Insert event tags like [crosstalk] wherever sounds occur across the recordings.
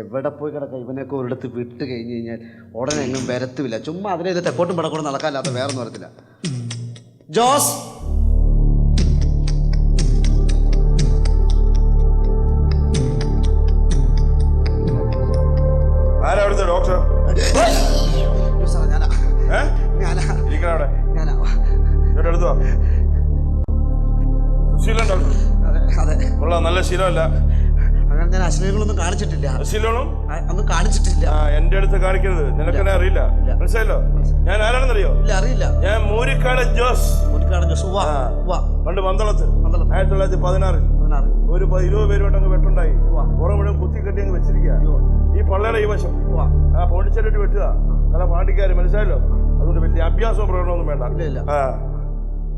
എവിടെ പോയി കിടക്കാം? ഇവനൊക്കെ ഒരിടത്ത് വിട്ട് കഴിഞ്ഞ് കഴിഞ്ഞാൽ ഉടനെ എങ്ങും വരത്തുമില്ല ചുമ്മാ അതിനെ ഇത് തെക്കോട്ടും പടക്കോട്ടും നടക്കാല്ലാത്ത വേറെ ഒന്നും വരത്തില്ല ജോസ്! ആരാ അവിടുത്തെ ഡോക്ടർ അയ്യോ സാറേ, ഞാനാ. ഏ? ഞാനാ. ഇരിക്കണ അവിടെ. ഞാനാ. ഇവിടെ എടുത്തോ? സുശീലൻ ഡോക്ടർ അതെ അതെ. കൊള്ളാം നല്ല ശീലമല്ല. ഞാൻ അശ്ലീലങ്ങളൊന്നും കാണിച്ചിട്ടില്ല. അശ്ലീലങ്ങളും അന്ന് ഒന്നും കാണിച്ചിട്ടില്ല. എന്റെ അടുത്ത് കാണിക്കരുത്. നിനക്കെന്നെ അറിയില്ല. മനസ്സിലായല്ലോ? ഞാൻ ആരാണെന്നറിയോ? ഇല്ല അറിയില്ല. ഞാൻ മൂരിക്കാട് ജോസ്. മൂരിക്കാട് ജോസ്. വാ വാ പണ്ട് പന്തളത്ത് പന്തളത്ത്. ആയിരത്തി തൊള്ളായിരത്തി പതിനാറിൽ. പതിനാറ് ഒരു ഇരുപത് പേരുമായിട്ട് അങ്ങ് വെട്ടുണ്ടായി. ഓരോ പുറം മുഴുവൻ കുത്തി കെട്ടി അങ്ങ് വെച്ചിരിക്കുക ഈ പള്ളയുടെ ഈ വശം. ആ പോണ്ടിച്ചേരിട്ട് വെട്ടുക കല പാണ്ടിക്കാര് മനസ്സിലായല്ലോ? അതുകൊണ്ട് വലിയ അഭ്യാസവും പ്രകടനമൊന്നും വേണ്ട. ഇല്ല ഇല്ല.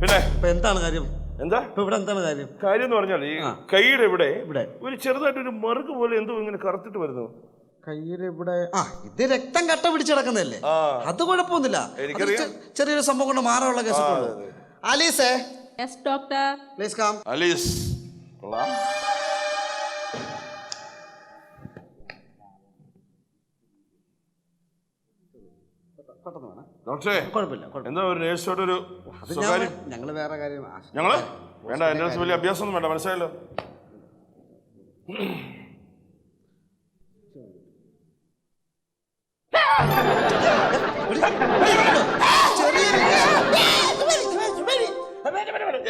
പിന്നെ? എന്താണ് കാര്യം? എന്താ? ഇപ്പൊ ഇവിടെ എന്താണ് കാര്യം? കാര്യം എന്ന് പറഞ്ഞാൽ ഈ കൈയുടെ ഇവിടെ ഇവിടെ. ഒരു ചെറുതായിട്ട് ഒരു മറുക് പോലെ എന്തോ ഇങ്ങനെ കറുത്തിട്ട് വരുന്നു. കയ്യിൽ ഇവിടെ. ആ ഇത് രക്തം കട്ട പിടിച്ച് കിടക്കുന്നതല്ലേ? ആ. അത് കുഴപ്പമൊന്നുമില്ല. ചെറിയൊരു സംഭവം കൊണ്ട് മാറാനുള്ള കേസ് അലീസേ. ആലീസേ yes doctor please come Alice പെട്ടെന്ന് ഡോക്ടറെ കുഴപ്പമില്ല കുഴപ്പമില്ല. എന്താ ഒരു നേഴ്സോട് ഒരു അത് സ്വകാര്യം? ഞങ്ങൾ വേറെ കാര്യം ആ, ഞങ്ങൾ? വേണ്ട എന്റെ അടുത്ത് വലിയ അഭ്യാസമൊന്നും വേണ്ട മനസ്സിലായല്ലോ?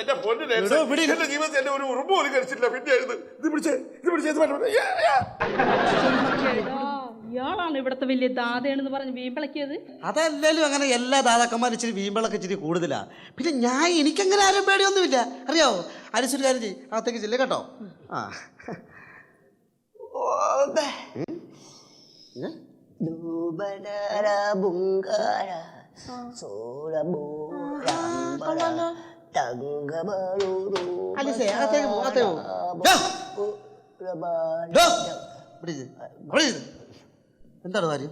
എന്റെ പൊന്നു നേഴ്സ്, എടോ, ഇവിടെ ഇരി. എന്റെ ജീവിതത്തിൽ എന്റെ ഒരു ഉറുമ്പ് പോലും കഴിച്ചിട്ടില്ല. പിന്നെ ഇത് ഇത് പിടിച്ചേ ഇത് പിടിച്ചേ. ഇത് വേണ്ട, ഇയാളാണ് ഇവിടുത്തെ വലിയ ദാതയാണെന്ന് പറഞ്ഞ് വീമ്പിളക്കിയത് അതല്ലേലും അങ്ങനെ എല്ലാ ദാതാക്കന്മാരും ഇച്ചിരി വീമ്പിളൊക്കെ ഇച്ചിരി കൂടുതലാ. പിന്നെ ഞാൻ എനിക്കങ്ങനെ ആരും പേടിയൊന്നുമില്ല. അറിയാവോ? അരിച്ചൊരു കാര്യം ചെയ്യ്. അകത്തേക്ക് ചെല്ലേ കേട്ടോ. ആ. ഏ? Dubadara bungkara Sora borambara Tangga baluru അലിസേ അകത്തേക്ക് പോ അകത്തേക്ക് പോ. ഡോ, Rabana ഡോ. ഇവിടെ ഇരി, ഇവിടെ ഇരി. എന്താണ് കാര്യം?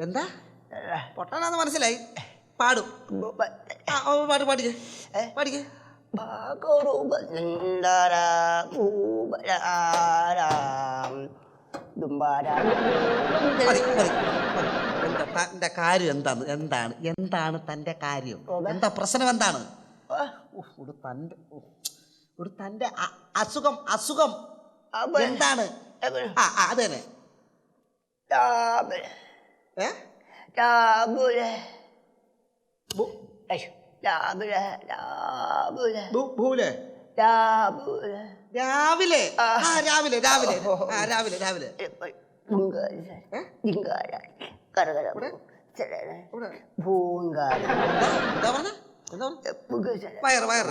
എന്താ? പൊട്ടാണെന്ന് മനസ്സിലായി. പാടും. പാട്ട് പാട് പാടിക്കേ. പാടിക്കേ. തന്റെ കാര്യം എന്താണ് എന്താണ്? എന്താണ് തന്റെ കാര്യം? എന്താ പ്രശ്നം എന്താണ്? ഒരു തന്റെ ഒരു തന്റെ അസുഖം അസുഖം. എന്താണ്? ആ അത് തന്നെ ഏ ഭൂ- Eh ഭൂ- ഭൂലെ രാവിലെ ആ രാവിലെ രാവിലെ ആ രാവിലെ രാവിലെ. Gara-gara. Cerana. Bunggara. എന്താ പറഞ്ഞ. വയറ്.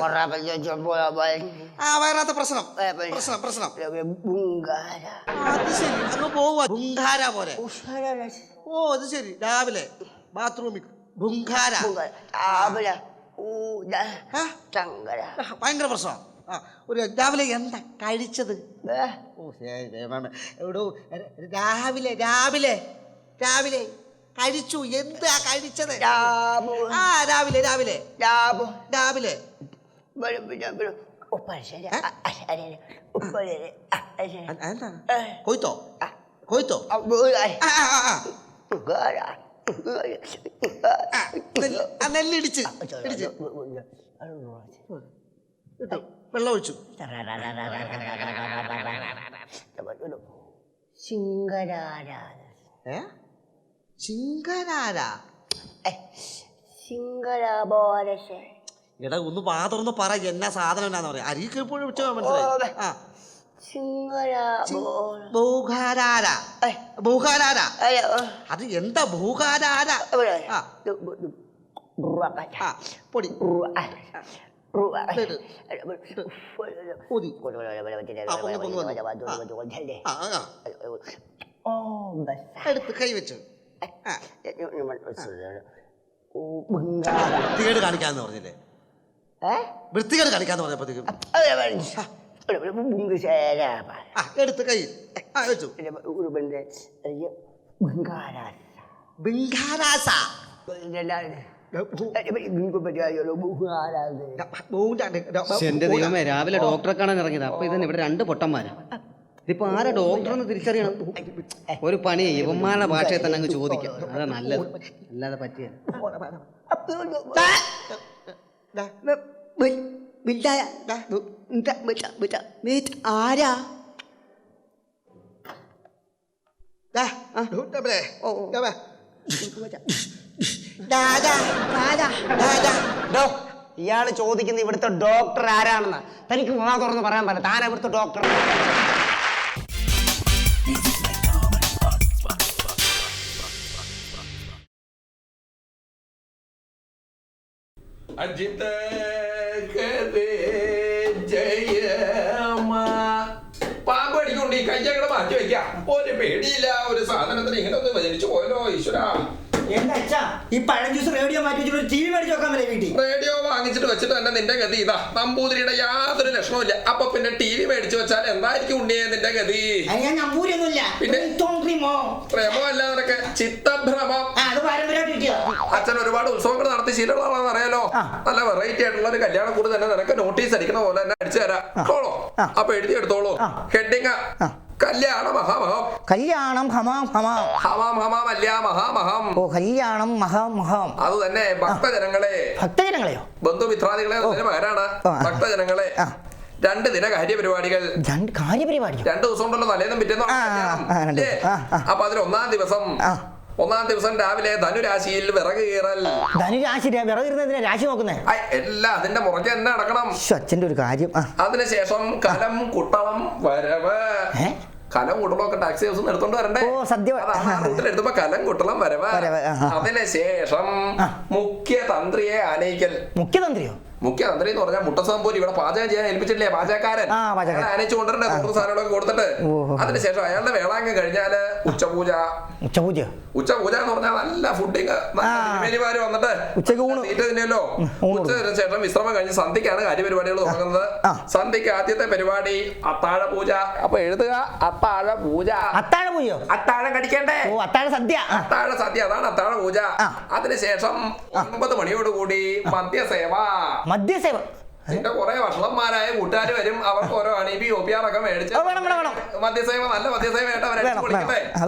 ആ വയറാത്ത പ്രശ്നം. പ്രശ്നം പ്രശ്നം. Bunggara. അത് ശരി. അങ്ങ് പോവുക. ബുങ്കാര പോലെ. ഓ അത് ശരി. രാവിലെ ബാത്റൂമിൽ ബുങ്കാര. ഭയങ്കര പ്രശ്നമാണ് ആ ഒരു രാവിലെ എന്താ കഴിച്ചത്? ഓ ശരി. എവിടോ രാവിലെ രാവിലെ രാവിലെ കഴിച്ചു എന്താ കഴിച്ചത് ആ രാവിലെ രാവിലെ. രാവിലെ. Ah. Ah, Eh. കൊയ്ത്തോ കൊയ്ത്തോ നെല്ലിടിച്ച് വെള്ളം ഒഴിച്ചു ശിങ്കരാരാധന ഏ ചിങ്കരാര സിംഗരാബോരശേ എടാ ഒന്ന് പാത്രം പറ എന്നാ സാധനം എന്നാന്ന് പറയാ. അരി എപ്പോഴും ഉച്ച മനസ്സിലായി. ആ. ഭൂഖാരാര. ഭൂഖാരാര അത് എന്താ ഭൂഖാരാര പൊടി. എടുത്ത് കൈ വെച്ചു ആ ഓ ബംഗാള വൃത്തികേട് കാണിക്കാന്ന് പറഞ്ഞില്ലേ? വൃത്തികേട് കാണിക്കാന്ന് പറഞ്ഞപ്പോഴത്തേക്കും എടുത്ത് കൈ. വെച്ചു. ബിങ്കാരാസ എന്റെ ദൈവമേ രാവിലെ ഡോക്ടറെ കാണാൻ ഇറങ്ങിയത്. അപ്പൊ ഇതന്നെ ഇവിടെ രണ്ട് പൊട്ടന്മാരാ. ഇതിപ്പോ ആരാ ഡോക്ടറെന്ന് തിരിച്ചറിയണം? ഒരു പണി ഇവന്മാരുടെ ഭാഷയെ തന്നെ അങ്ങ് ചോദിക്കാം. അതാ നല്ലത്. അല്ലാതെ പറ്റിയ ആരാ. ഇയാൾ ചോദിക്കുന്ന ഇവിടുത്തെ ഡോക്ടർ ആരാണെന്ന്. തനിക്ക് വാ തുറന്ന് പറയാൻ പറ്റില്ല. താൻ ഇവിടുത്തെ ഡോക്ടർ? അജിത ഹരേ ജയമാ പാമ്പ് അടിക്കൊണ്ട് ഈ മാറ്റി വെക്കാം ഒരു പേടിയില്ല. ഒരു സാധനത്തിന് ഇങ്ങനെ ഒന്ന് വചനിച്ചു പോയല്ലോ ഈശ്വര. എന്താ അച്ഛാ? ഈ പഴം ജ്യൂസ് റേഡിയോ മാറ്റി വെച്ചിട്ട് ടി വി മേടിച്ച് വെക്കാൻ പറ്റില്ല വീട്ടിൽ. റേഡിയോ വാങ്ങിച്ചിട്ട് വെച്ചിട്ട് തന്നെ നിന്റെ ഗതി ഇതാ. നമ്പൂതിരിയുടെ യാതൊരു ലക്ഷണവും അപ്പൊ പിന്നെ ടി വി മേടിച്ചു വെച്ചാൽ എന്തായിരിക്കും ഉണ്ണിയെ നിന്റെ ഗതി? അത് ഞാൻ നമ്പൂരിയൊന്നുമില്ല. പിന്നെ? പ്രേമമല്ല നിനക്ക്? ചിത്തഭ്രമം. അച്ഛൻ ഒരുപാട് ഉത്സവങ്ങൾ നടത്തി. ശീലമുള്ളതാണെന്ന് അറിയാലോ? നല്ല വെറൈറ്റി ആയിട്ടുള്ള ഒരു കല്യാണം കൂടി തന്നെ നിനക്ക് നോട്ടീസ് അടിക്കണ പോലെ തന്നെ അടിച്ചു തരാം. അപ്പൊ എഴുതി എടുത്തോളൂ. ഹെഡിങ് ആ. കല്യാണ മഹാമഹം കല്യാണം ഹമാം ഹമാം. ഹമാം ഹമാം അല്ല മഹാമഹം ഓ കല്യാണം മഹാം മഹാം. അത് തന്നെ ഭക്തജനങ്ങളെ. ഭക്തജനങ്ങളെയോ? ബന്ധുമിത്രാദികളെ ആ. ഭക്തജനങ്ങളെ. രണ്ട് ദിന കാര്യപരിപാടികൾ രണ്ട് കാര്യപരിപാടികൾ? രണ്ട് ദിവസം ഉണ്ടല്ലോ തലേന്നും പിറ്റേന്നും. അപ്പൊ അതിൽ ഒന്നാം ദിവസം. ഒന്നാം ദിവസം രാവിലെ ധനുരാശിയിൽ വിറക് കീറൽ. ധനുരാശി വിറകിരുന്നതിനെ രാശി നോക്കുന്നേ? ഐ, എല്ലാം അതിന്റെ മുറയ്ക്ക് തന്നെ നടക്കണം. ശ്ശോ, അച്ഛന്റെ ഒരു കാര്യം. അതിനുശേഷം കലം കുട്ടളം വരവ്? കലം കൂട്ടലൊക്കെ ടാക്സി ഹൗസ് എടുത്തോണ്ട് വരണ്ടേ? റൂട്ടിൽ എടുത്തപ്പോ കലം കുട്ടളം വരവ. അതിനുശേഷം മുഖ്യതന്ത്രിയെ മുഖ്യ തന്ത്രിയെ ആനയിക്കൽ. മുഖ്യതന്ത്രിയോ? മുഖ്യമന്ത്രി എന്ന് പറഞ്ഞാൽ മുട്ടസാമ്പൂരി ഇവിടെ പാചകം ചെയ്യാൻ ഏൽപ്പിച്ചില്ലേ പാചകക്കാരൻ. കൊണ്ടുവരണ്ടേ? സാധനങ്ങളൊക്കെ കൊടുത്തിട്ട്. അതിനുശേഷം അയാളുടെ വേളാങ്ങ് കഴിഞ്ഞാൽ ഉച്ചപൂജ ഉച്ചപൂജ എന്ന് പറഞ്ഞാൽ നല്ല ഫുഡിങ് വന്നിട്ട് ഉച്ചയ്ക്ക് ഊണ്. തീറ്റ ഉച്ചതിന് ശേഷം വിശ്രമം കഴിഞ്ഞ് സന്ധ്യക്കാണ് കാര്യപരിപാടികൾ തുടങ്ങുന്നത്. സന്ധ്യക്ക് ആദ്യത്തെ പരിപാടി അത്താഴ പൂജ അപ്പൊ എഴുതുക അത്താഴ പൂജ അത്താഴ പൂജ അത്താഴം കടിക്കണ്ടേ? ഓ അത്താഴ സദ്യ. അത്താഴ സദ്യ അതാണ് അത്താഴ പൂജ. അതിനുശേഷം ഒൻപത് മണിയോടുകൂടി മദ്യസേവ. മദ്യസേവ. നിന്റെ കുറെ വഷളന്മാരായ കൂട്ടുകാർ വരും. അവർക്ക് ഓരോ അണീബി ഒപ്പിയാറൊക്കെ മേടിച്ച് അത് വേണം, വേണം, വേണം. മദ്യസേവ നല്ല മദ്യസേവയായിട്ട് അവരെ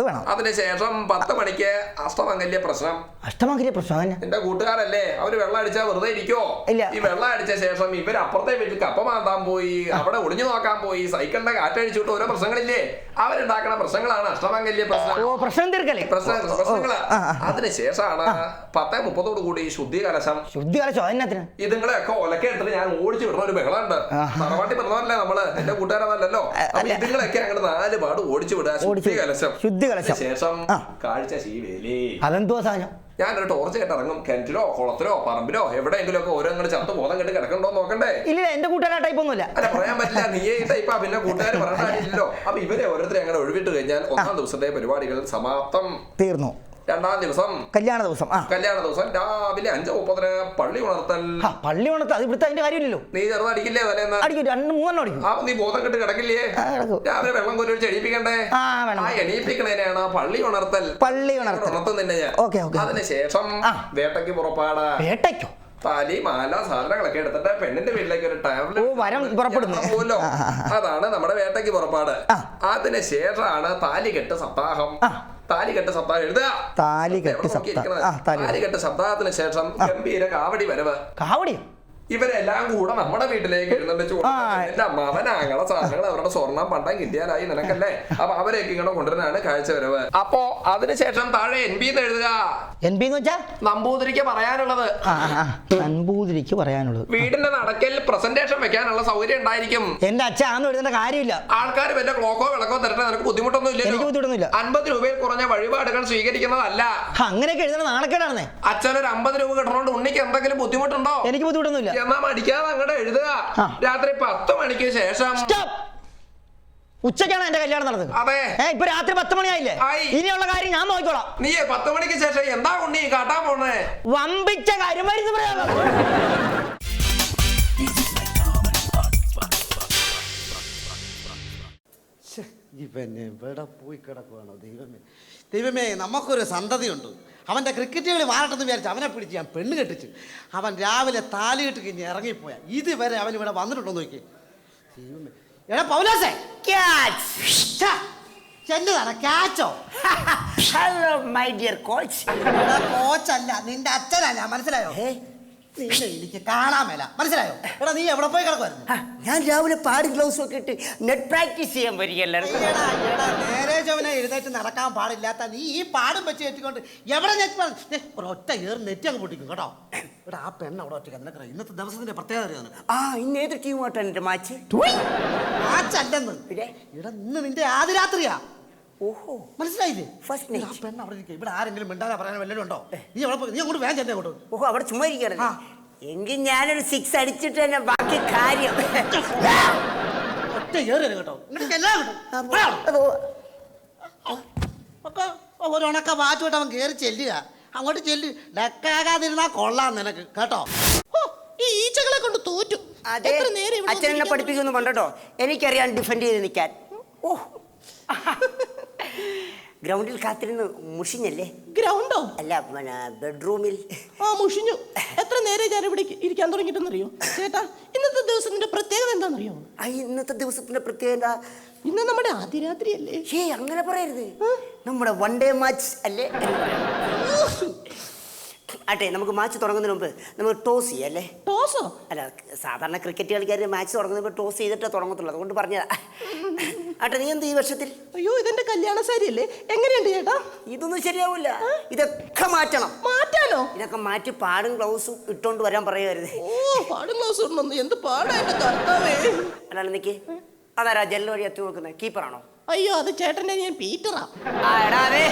വേണം. അതിനുശേഷം പത്ത് മണിക്ക് അഷ്ടമംഗല്യ പ്രശ്നം. അഷ്ടമംഗല്യ പ്രശ്നം നിന്റെ കൂട്ടുകാരല്ലേ അവർ വെള്ളം അടിച്ചാൽ വെറുതെ ഇരിക്കോ? ഇല്ല. ഈ വെള്ളം അടിച്ച ശേഷം ഇവർ അപ്പുറത്തെ വീട്ടിൽ കപ്പ മാന്താൻ പോയി അവിടെ ഒളിഞ്ഞു നോക്കാൻ പോയി സൈക്കിളിന്റെ കാറ്റഴിച്ചിട്ട് ഓരോ പ്രശ്നങ്ങളില്ലേ? അവരുണ്ടാക്കുന്ന പ്രശ്നങ്ങളാണ് അഷ്ടമംഗല്യ പ്രശ്നം. പ്രശ്നം പ്രശ്ന പ്രശ്നങ്ങളാ. ആ, ആ. അതിനുശേഷമാണ് പത്ത് മുപ്പതോട് കൂടി ശുദ്ധി കലശം ശുദ്ധി കലശം ഇതുങ്ങളെയൊക്കെ ഒലക്കെ എടുത്തിട്ട് ഞാൻ ഓടിച്ചു വിടണ. ഒരു ബഹളമുണ്ട്. തറവാട്ടി പറഞ്ഞതല്ലേ നമ്മൾ? എന്റെ കൂട്ടുകാരല്ലോ ഇതുങ്ങളൊക്കെ അങ്ങനെ നാല് പാട് ഓടിച്ചു വിടുക ശുദ്ധി. കലശം ശുദ്ധി കലശം. ശേഷം കാഴ്ച ശീവേലി. അതെന്തോ സാധനം? ഞാനൊരു ടോർച്ച് കേട്ട് ഇറങ്ങും. കിണറ്റിലോ കുളത്തിലോ പറമ്പിലോ എവിടെയെങ്കിലും ഒക്കെ ഓരോ അങ്ങോട്ട് ചത്ത് ബോധം കെട്ട് കിടക്കണ്ടോ നോക്കണ്ടേ? ഇല്ല എന്റെ കൂട്ടുകാരെ ടൈപ്പ് ഒന്നുമില്ല. അല്ല പറയാൻ പറ്റില്ല. നീ ഈ ടൈപ്പാ പിന്നെ കൂട്ടുകാർ പറഞ്ഞില്ലല്ലോ അപ്പൊ ഇവരെ ഓരോരുത്തരെ അങ്ങനെ ഒഴിവിട്ട് കഴിഞ്ഞാൽ ഒന്നാം ദിവസത്തെ പരിപാടികൾ സമാപ്തം. തീർന്നു. രണ്ടാം ദിവസം കല്യാണ ദിവസം ആ കല്യാണ ദിവസം രാവിലെ അഞ്ച് മുപ്പതിന് പള്ളി ഉണർത്തൽ ആ, പള്ളി ഉണർത്തൽ അത് ഇവിടുത്തെ അതിന്റെ കാര്യമില്ലല്ലോ നീ ചെറുതടിക്കില്ലേ തലേന്ന് അടിക്കും രണ്ട് മൂന്നെണ്ണം അടിക്കും ആ നീ ബോധം കെട്ട് കിടക്കില്ലേ ആ, കിടക്കും. രാവിലെ വെള്ളം കൊല്ലൊഴിച്ച് എണീപ്പിക്കണ്ടേ ആ, വേണം. ആ എണീപ്പിക്കണേനാണ് പള്ളി ഉണർത്തൽ പള്ളി ഉണർത്തൽ. ഉണർത്തുന്നുണ്ട് ഞാൻ ഓക്കെ, ഓക്കേ. അതിനുശേഷം ആ. വേട്ടയ്ക്ക് പുറപ്പാട് വേട്ടയ്ക്കോ താലി മാല സാധനങ്ങളൊക്കെ എടുത്തിട്ട് പെണ്ണിന്റെ വീട്ടിലേക്ക് ഒരു ടയറിൽ ഓ, വരം പുറപ്പെടുന്നു. പോലോ ആ, ആ, ആ. അതാണ് നമ്മുടെ വേട്ടയ്ക്ക് പുറപ്പാട് ആ. താലി കെട്ട് സപ്താഹം ആ. താലികെട്ട് സപ്താഹം എഴുതുക. താലികെട്ട് സപ്താഹം. താലികെട്ട് സപ്താഹത്തിന് ശേഷം ഗംഭീര കാവടി വരവ്. കാവടിയോ? ഇവരെല്ലാം കൂടെ നമ്മുടെ വീട്ടിലേക്ക് എഴുന്നള്ളിച്ചു എന്റെ അമ്മാവൻ ആങ്ങളെ സാധനങ്ങൾ അവരുടെ സ്വർണം പണ്ടം കിട്ടിയാലായി നിനക്കല്ലേ? അപ്പൊ അവരെയൊക്കെ ഇങ്ങനെ കൊണ്ടുവരാനാണ് കാഴ്ച വരവ് അപ്പോ അതിനുശേഷം താഴെ എൻ ബി എന്ന് എഴുതുക. എൻ ബി എന്ന് വെച്ചാ? നമ്പൂതിരിക്ക് പറയാനുള്ളത്. നമ്പൂതിരിക്ക് പറയാനുള്ളത്. വീടിന്റെ നടക്കൽ പ്രസന്റേഷൻ വെക്കാനുള്ള സൗകര്യം ഉണ്ടായിരിക്കും. എന്റെ അച്ഛൻ ആന്ന് എഴുതേണ്ട കാര്യമില്ല. ആൾക്കാർ വല്ല ക്ലോക്കോ വിളക്കോ തരട്ടെ നിനക്ക് ബുദ്ധിമുട്ടൊന്നും എനിക്ക് ഇല്ലല്ലോ ബുദ്ധിമുട്ടൊന്നുമില്ല. അൻപത് രൂപയിൽ കുറഞ്ഞ വഴിപാടുകൾ സ്വീകരിക്കുന്നതല്ല. അങ്ങനെയൊക്കെ അങ്ങനെയൊക്കെ എഴുതണ അച്ഛൻ ഒരു അമ്പത് രൂപ കിട്ടണോണ്ട് ഉണ്ണിക്ക് എന്തെങ്കിലും ബുദ്ധിമുട്ടുണ്ടോ? എനിക്ക് ബുദ്ധിമുട്ടൊന്നുമില്ല. എന്നാ മടിക്കാതെ അങ്ങോട്ട് എഴുതുക. രാത്രി പത്ത് മണിക്ക് ശേഷം. ഉച്ചക്കാണ് ഉച്ചയ്ക്കാണ് എന്റെ കല്യാണം നടന്നത്. അതെ. ഏ ഇപ്പൊ രാത്രി പത്ത് മണിയായില്ലേ? ഇനിയുള്ള കാര്യം ഞാൻ നോക്കിക്കോളാം. നീ പത്ത് മണിക്ക് ശേഷം എന്താ ഉണ്ണി? കാട്ടാൻ പോണേ. വമ്പിച്ച കാര്യം മരുന്ന് പ്രയോഗം ഇവൻ എവിടെ പോയി കിടക്കുവാണോ ദൈവമേ? ദൈവമേ നമുക്കൊരു സന്തതിയുണ്ട്. അവന്റെ ക്രിക്കറ്റ് കളി മാറട്ടെന്ന് വിചാരിച്ച് അവനെ പിടിച്ച് ഞാൻ പെണ്ണ് കെട്ടിച്ച്. അവൻ രാവിലെ താലിയിട്ട് കഴിഞ്ഞ് ഇറങ്ങിപ്പോയ. ഇതുവരെ അവൻ ഇവിടെ വന്നിട്ടുണ്ടോ നോക്കി എടാ പൗലോസേ ക്യാച്ച് എന്നതാണ് ക്യാച്ചോ ഹലോ മൈ ഡിയർ കോച്ച് കോച്ചല്ല നിന്റെ അച്ഛനല്ല മനസ്സിലായോ? നിന്നെ എനിക്ക് കാണാൻ മേല. മനസ്സിലായോ? എടാ നീ എവിടെ പോയി കിടക്കുമായിരുന്നു ഞാൻ രാവിലെ പാടി ഗ്ലൗസ് ഒക്കെ ഇട്ട് നെറ്റ് പ്രാക്ടീസ് ചെയ്യാൻ വരികയല്ലായിരുന്നു എടാ, എടാ, നേരെ എഴുന്നേറ്റ് നടക്കാൻ പാടില്ലാത്ത നീ ഈ പാടും വെച്ച് കെട്ടിക്കൊണ്ട് എവിടെ നെറ്റ് ഒറ്റ ഏറ് നെറ്റ് അങ്ങ് പൊട്ടിക്കും കേട്ടോ. എടാ ആ പെണ്ണ് അവിടെ ഒറ്റ നിനക്ക് ഇന്നത്തെ ദിവസത്തിന്റെ പ്രത്യേകത അറിയാം ആ ഇന്ന് ഏത് ടീമായിട്ടാണ് എന്റെ മാച്ച്? മാച്ചല്ലെന്ന്. പിന്നെ? ഇവിടെ ഇന്ന് നിന്റെ ആദ്യ രാത്രിയാ ഓഹോ. മനസ്സിലായില്ലേ? ഫസ്റ്റ് പെണ്ണ് അവിടെ ഇരിക്കുക ഇവിടെ ആരെങ്കിലും മിണ്ടാതെ പറയാൻ വല്ലതും ഉണ്ടോ? നീ അവിടെ പോ- നീ അങ്ങോട്ട് വേഗം ചെന്നേ അങ്ങോട്ട് ഓഹോ അവിടെ ചുമ്മാ ഇരിക്കുകയാണ്. ആ. എങ്കിൽ ഞാനൊരു സിക്സ് അടിച്ചിട്ട് തന്നെ ബാക്കി കാര്യം. ഒറ്റ കേട്ടോ. എല്ലാം ഒക്കെ ഒരു ഉണക്ക അവൻ കയറി ചെല്ലുക. അങ്ങോട്ട് ചെല്ലു. ഡക്കാകാതിരുന്നാ കൊള്ളാം നിനക്ക്. കേട്ടോ? ഹോ, ഈ ഈച്ചകളെ കൊണ്ട് തോറ്റു. അതെ. എത്ര നേരം ഇവിടെ അച്ഛൻ എന്നെ വന്നിരിക്കാൻ പഠിപ്പിക്കുന്നു പണ്ടോ എനിക്കറിയാൻ ഡിഫെൻഡ് ചെയ്ത് നിൽക്കാൻ. ഓ ഗ്രൗണ്ടിൽ കാത്തിരുന്ന് മുഷിഞ്ഞല്ലേ? ഗ്രൗണ്ടോ? അല്ല പിന്നെ ബെഡ്റൂമിൽ. ആ മുഷിഞ്ഞു. എത്ര നേരെ ഞാൻ ഇവിടെ ഇരിക്കാൻ തുടങ്ങിയിട്ടെന്നറിയോ? ചേട്ടാ ഇന്നത്തെ ദിവസത്തിന്റെ പ്രത്യേകത എന്താണെന്നറിയോ ആ ഇന്നത്തെ ദിവസത്തിന്റെ പ്രത്യേകത ഇന്ന് നമ്മുടെ ആദ്യരാത്രി അല്ലേ ഏയ് അങ്ങനെ പറയരുത്. നമ്മുടെ വൺ ഡേ മാച്ച് അല്ലേ. ആട്ടെ നമുക്ക് മാച്ച് തുടങ്ങുന്നതിന് മുമ്പ് നമുക്ക് ടോസ് ചെയ്യല്ലേ? അല്ലേ ടോസോ അല്ല സാധാരണ ക്രിക്കറ്റ് കളിക്കാർ മാച്ച് തുടങ്ങുന്നപ്പോൾ ടോസ് ചെയ്തിട്ടേ തുടങ്ങത്തുള്ളൂ അതുകൊണ്ട് പറഞ്ഞതാ. ആട്ടെ നീ എന്ത് ഈ വർഷത്തിൽ? അയ്യോ ഇതെന്റെ കല്യാണ സാരി അല്ലേ? എങ്ങനെയുണ്ട് ചേട്ടാ? ഇതൊന്നും ശരിയാവില്ല. ഇതൊക്കെ മാറ്റണം. മാറ്റാനോ? ഇതൊക്കെ മാറ്റി പാടും ഗ്ലൗസും ഇട്ടോണ്ട് വരാൻ പറയുമായിരുന്നു ഓ പാടും ഗ്ലൗസ് ഉണ്ടെന്ന് എന്ത് പാടായിട്ട് കർത്താവേ. അല്ലാണ്ട് നിക്ക്. അതാരാ ജെല്ല് വഴി എത്തി നോക്കുന്നത്? കീപ്പറാണോ അയ്യോ അത് ചേട്ടന്റെ ഞാൻ പീറ്ററാ. ആ എടാ അതെ.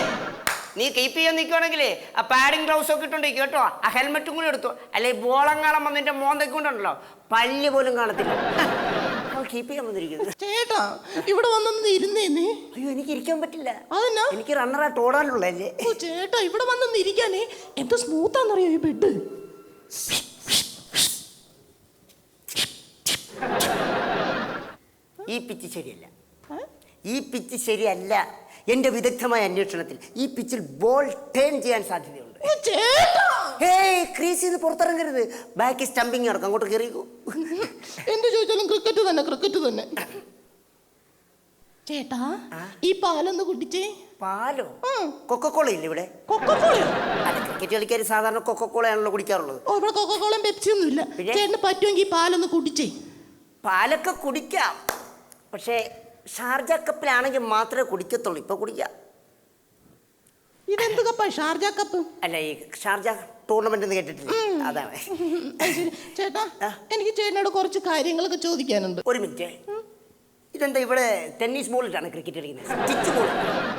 നീ കീപ്പ് ചെയ്യാൻ നിൽക്കുവാണെങ്കിലേ ആ പാഡിങ് ഗ്ലൗസ് ഒക്കെ ഇട്ടുണ്ട് കേട്ടോ. ആ ഹെൽമെറ്റും കൂടി എടുത്തു. അല്ലെ ബോളം കാണാൻ വന്നിന്റെ മോന്തൊക്കെ കൊണ്ടുണ്ടല്ലോ പല്ല് പോലും കാണത്തില്ല. [laughs] കീപ്പ് ചെയ്യാൻ വന്നിരിക്കുന്നത് ചേട്ടാ ഇവിടെ വന്നൊന്ന് ഇരുന്നേന്നേ അയ്യോ എനിക്ക് ഇരിക്കാൻ പറ്റില്ല. അതെന്നാ? എനിക്ക് റണ്ണറായിട്ട് ഓടാനുള്ളല്ലേ ഓ ചേട്ടാ ഇവിടെ വന്നൊന്ന് ഇരിക്കാനേ. എന്ത് സ്മൂത്താന്നറിയോ ഈ ബെഡ് ഈ പിച്ച് ശരിയല്ല. ഈ പിച്ച് ശരിയല്ല. എന്റെ വിദഗ്ധമായ അന്വേഷണത്തിൽ ഈ പിച്ചിൽ ബോൾ ടേൺ ചെയ്യാൻ സാധ്യതയുണ്ട്. ഹേയ് ക്രീസിൽ നിന്ന് പുറത്തിറങ്ങരുത്. ബാക്കി സ്റ്റംപിങ് നടക്കും. അങ്ങോട്ട് കയറിക്കൂ എന്ത് ചോദിച്ചാലും ക്രിക്കറ്റ് തന്നെ ക്രിക്കറ്റ് തന്നെ. ചേട്ടാ ഈ പാലൊന്ന് കുടിച്ചേ. പാലോ. കൊക്കക്കോള ഇല്ല ഇവിടെ? കൊക്കക്കോളയോ അല്ല ക്രിക്കറ്റ് കളിക്കാർ സാധാരണ കൊക്കക്കോളയാണല്ലോ കുടിക്കാറുള്ളത്. ഓ ഇവിടെ കൊക്കക്കോളയും പെപ്സിയൊന്നും ഇല്ല? ചേട്ടന് പറ്റുമെങ്കിൽ പാലൊന്ന് കുടിച്ചേ. പാലൊക്കെ കുടിക്കാം. പക്ഷേ ഷാർജ കപ്പിലാണെങ്കിൽ മാത്രമേ കുടിക്കത്തുള്ളൂ. ഇപ്പൊ കുടിക്കാം. ഇതെന്ത് കപ്പാ? Sharjah cup? അല്ല ഈ ഷാർജ ടൂർണമെന്റ് എന്ന് കേട്ടിട്ടില്ല അതാണ്. അത് ശരി. ചേട്ടാ എനിക്ക് ചേട്ടനോട് കുറച്ച് കാര്യങ്ങളൊക്കെ ചോദിക്കാനുണ്ട്. ഒരു മിനിറ്റ്. ഇതെന്താ ഇവിടെ ടെന്നീസ് ബോളിട്ടാണ് ക്രിക്കറ്റ് കളിക്കുന്നത്? Stitch ball.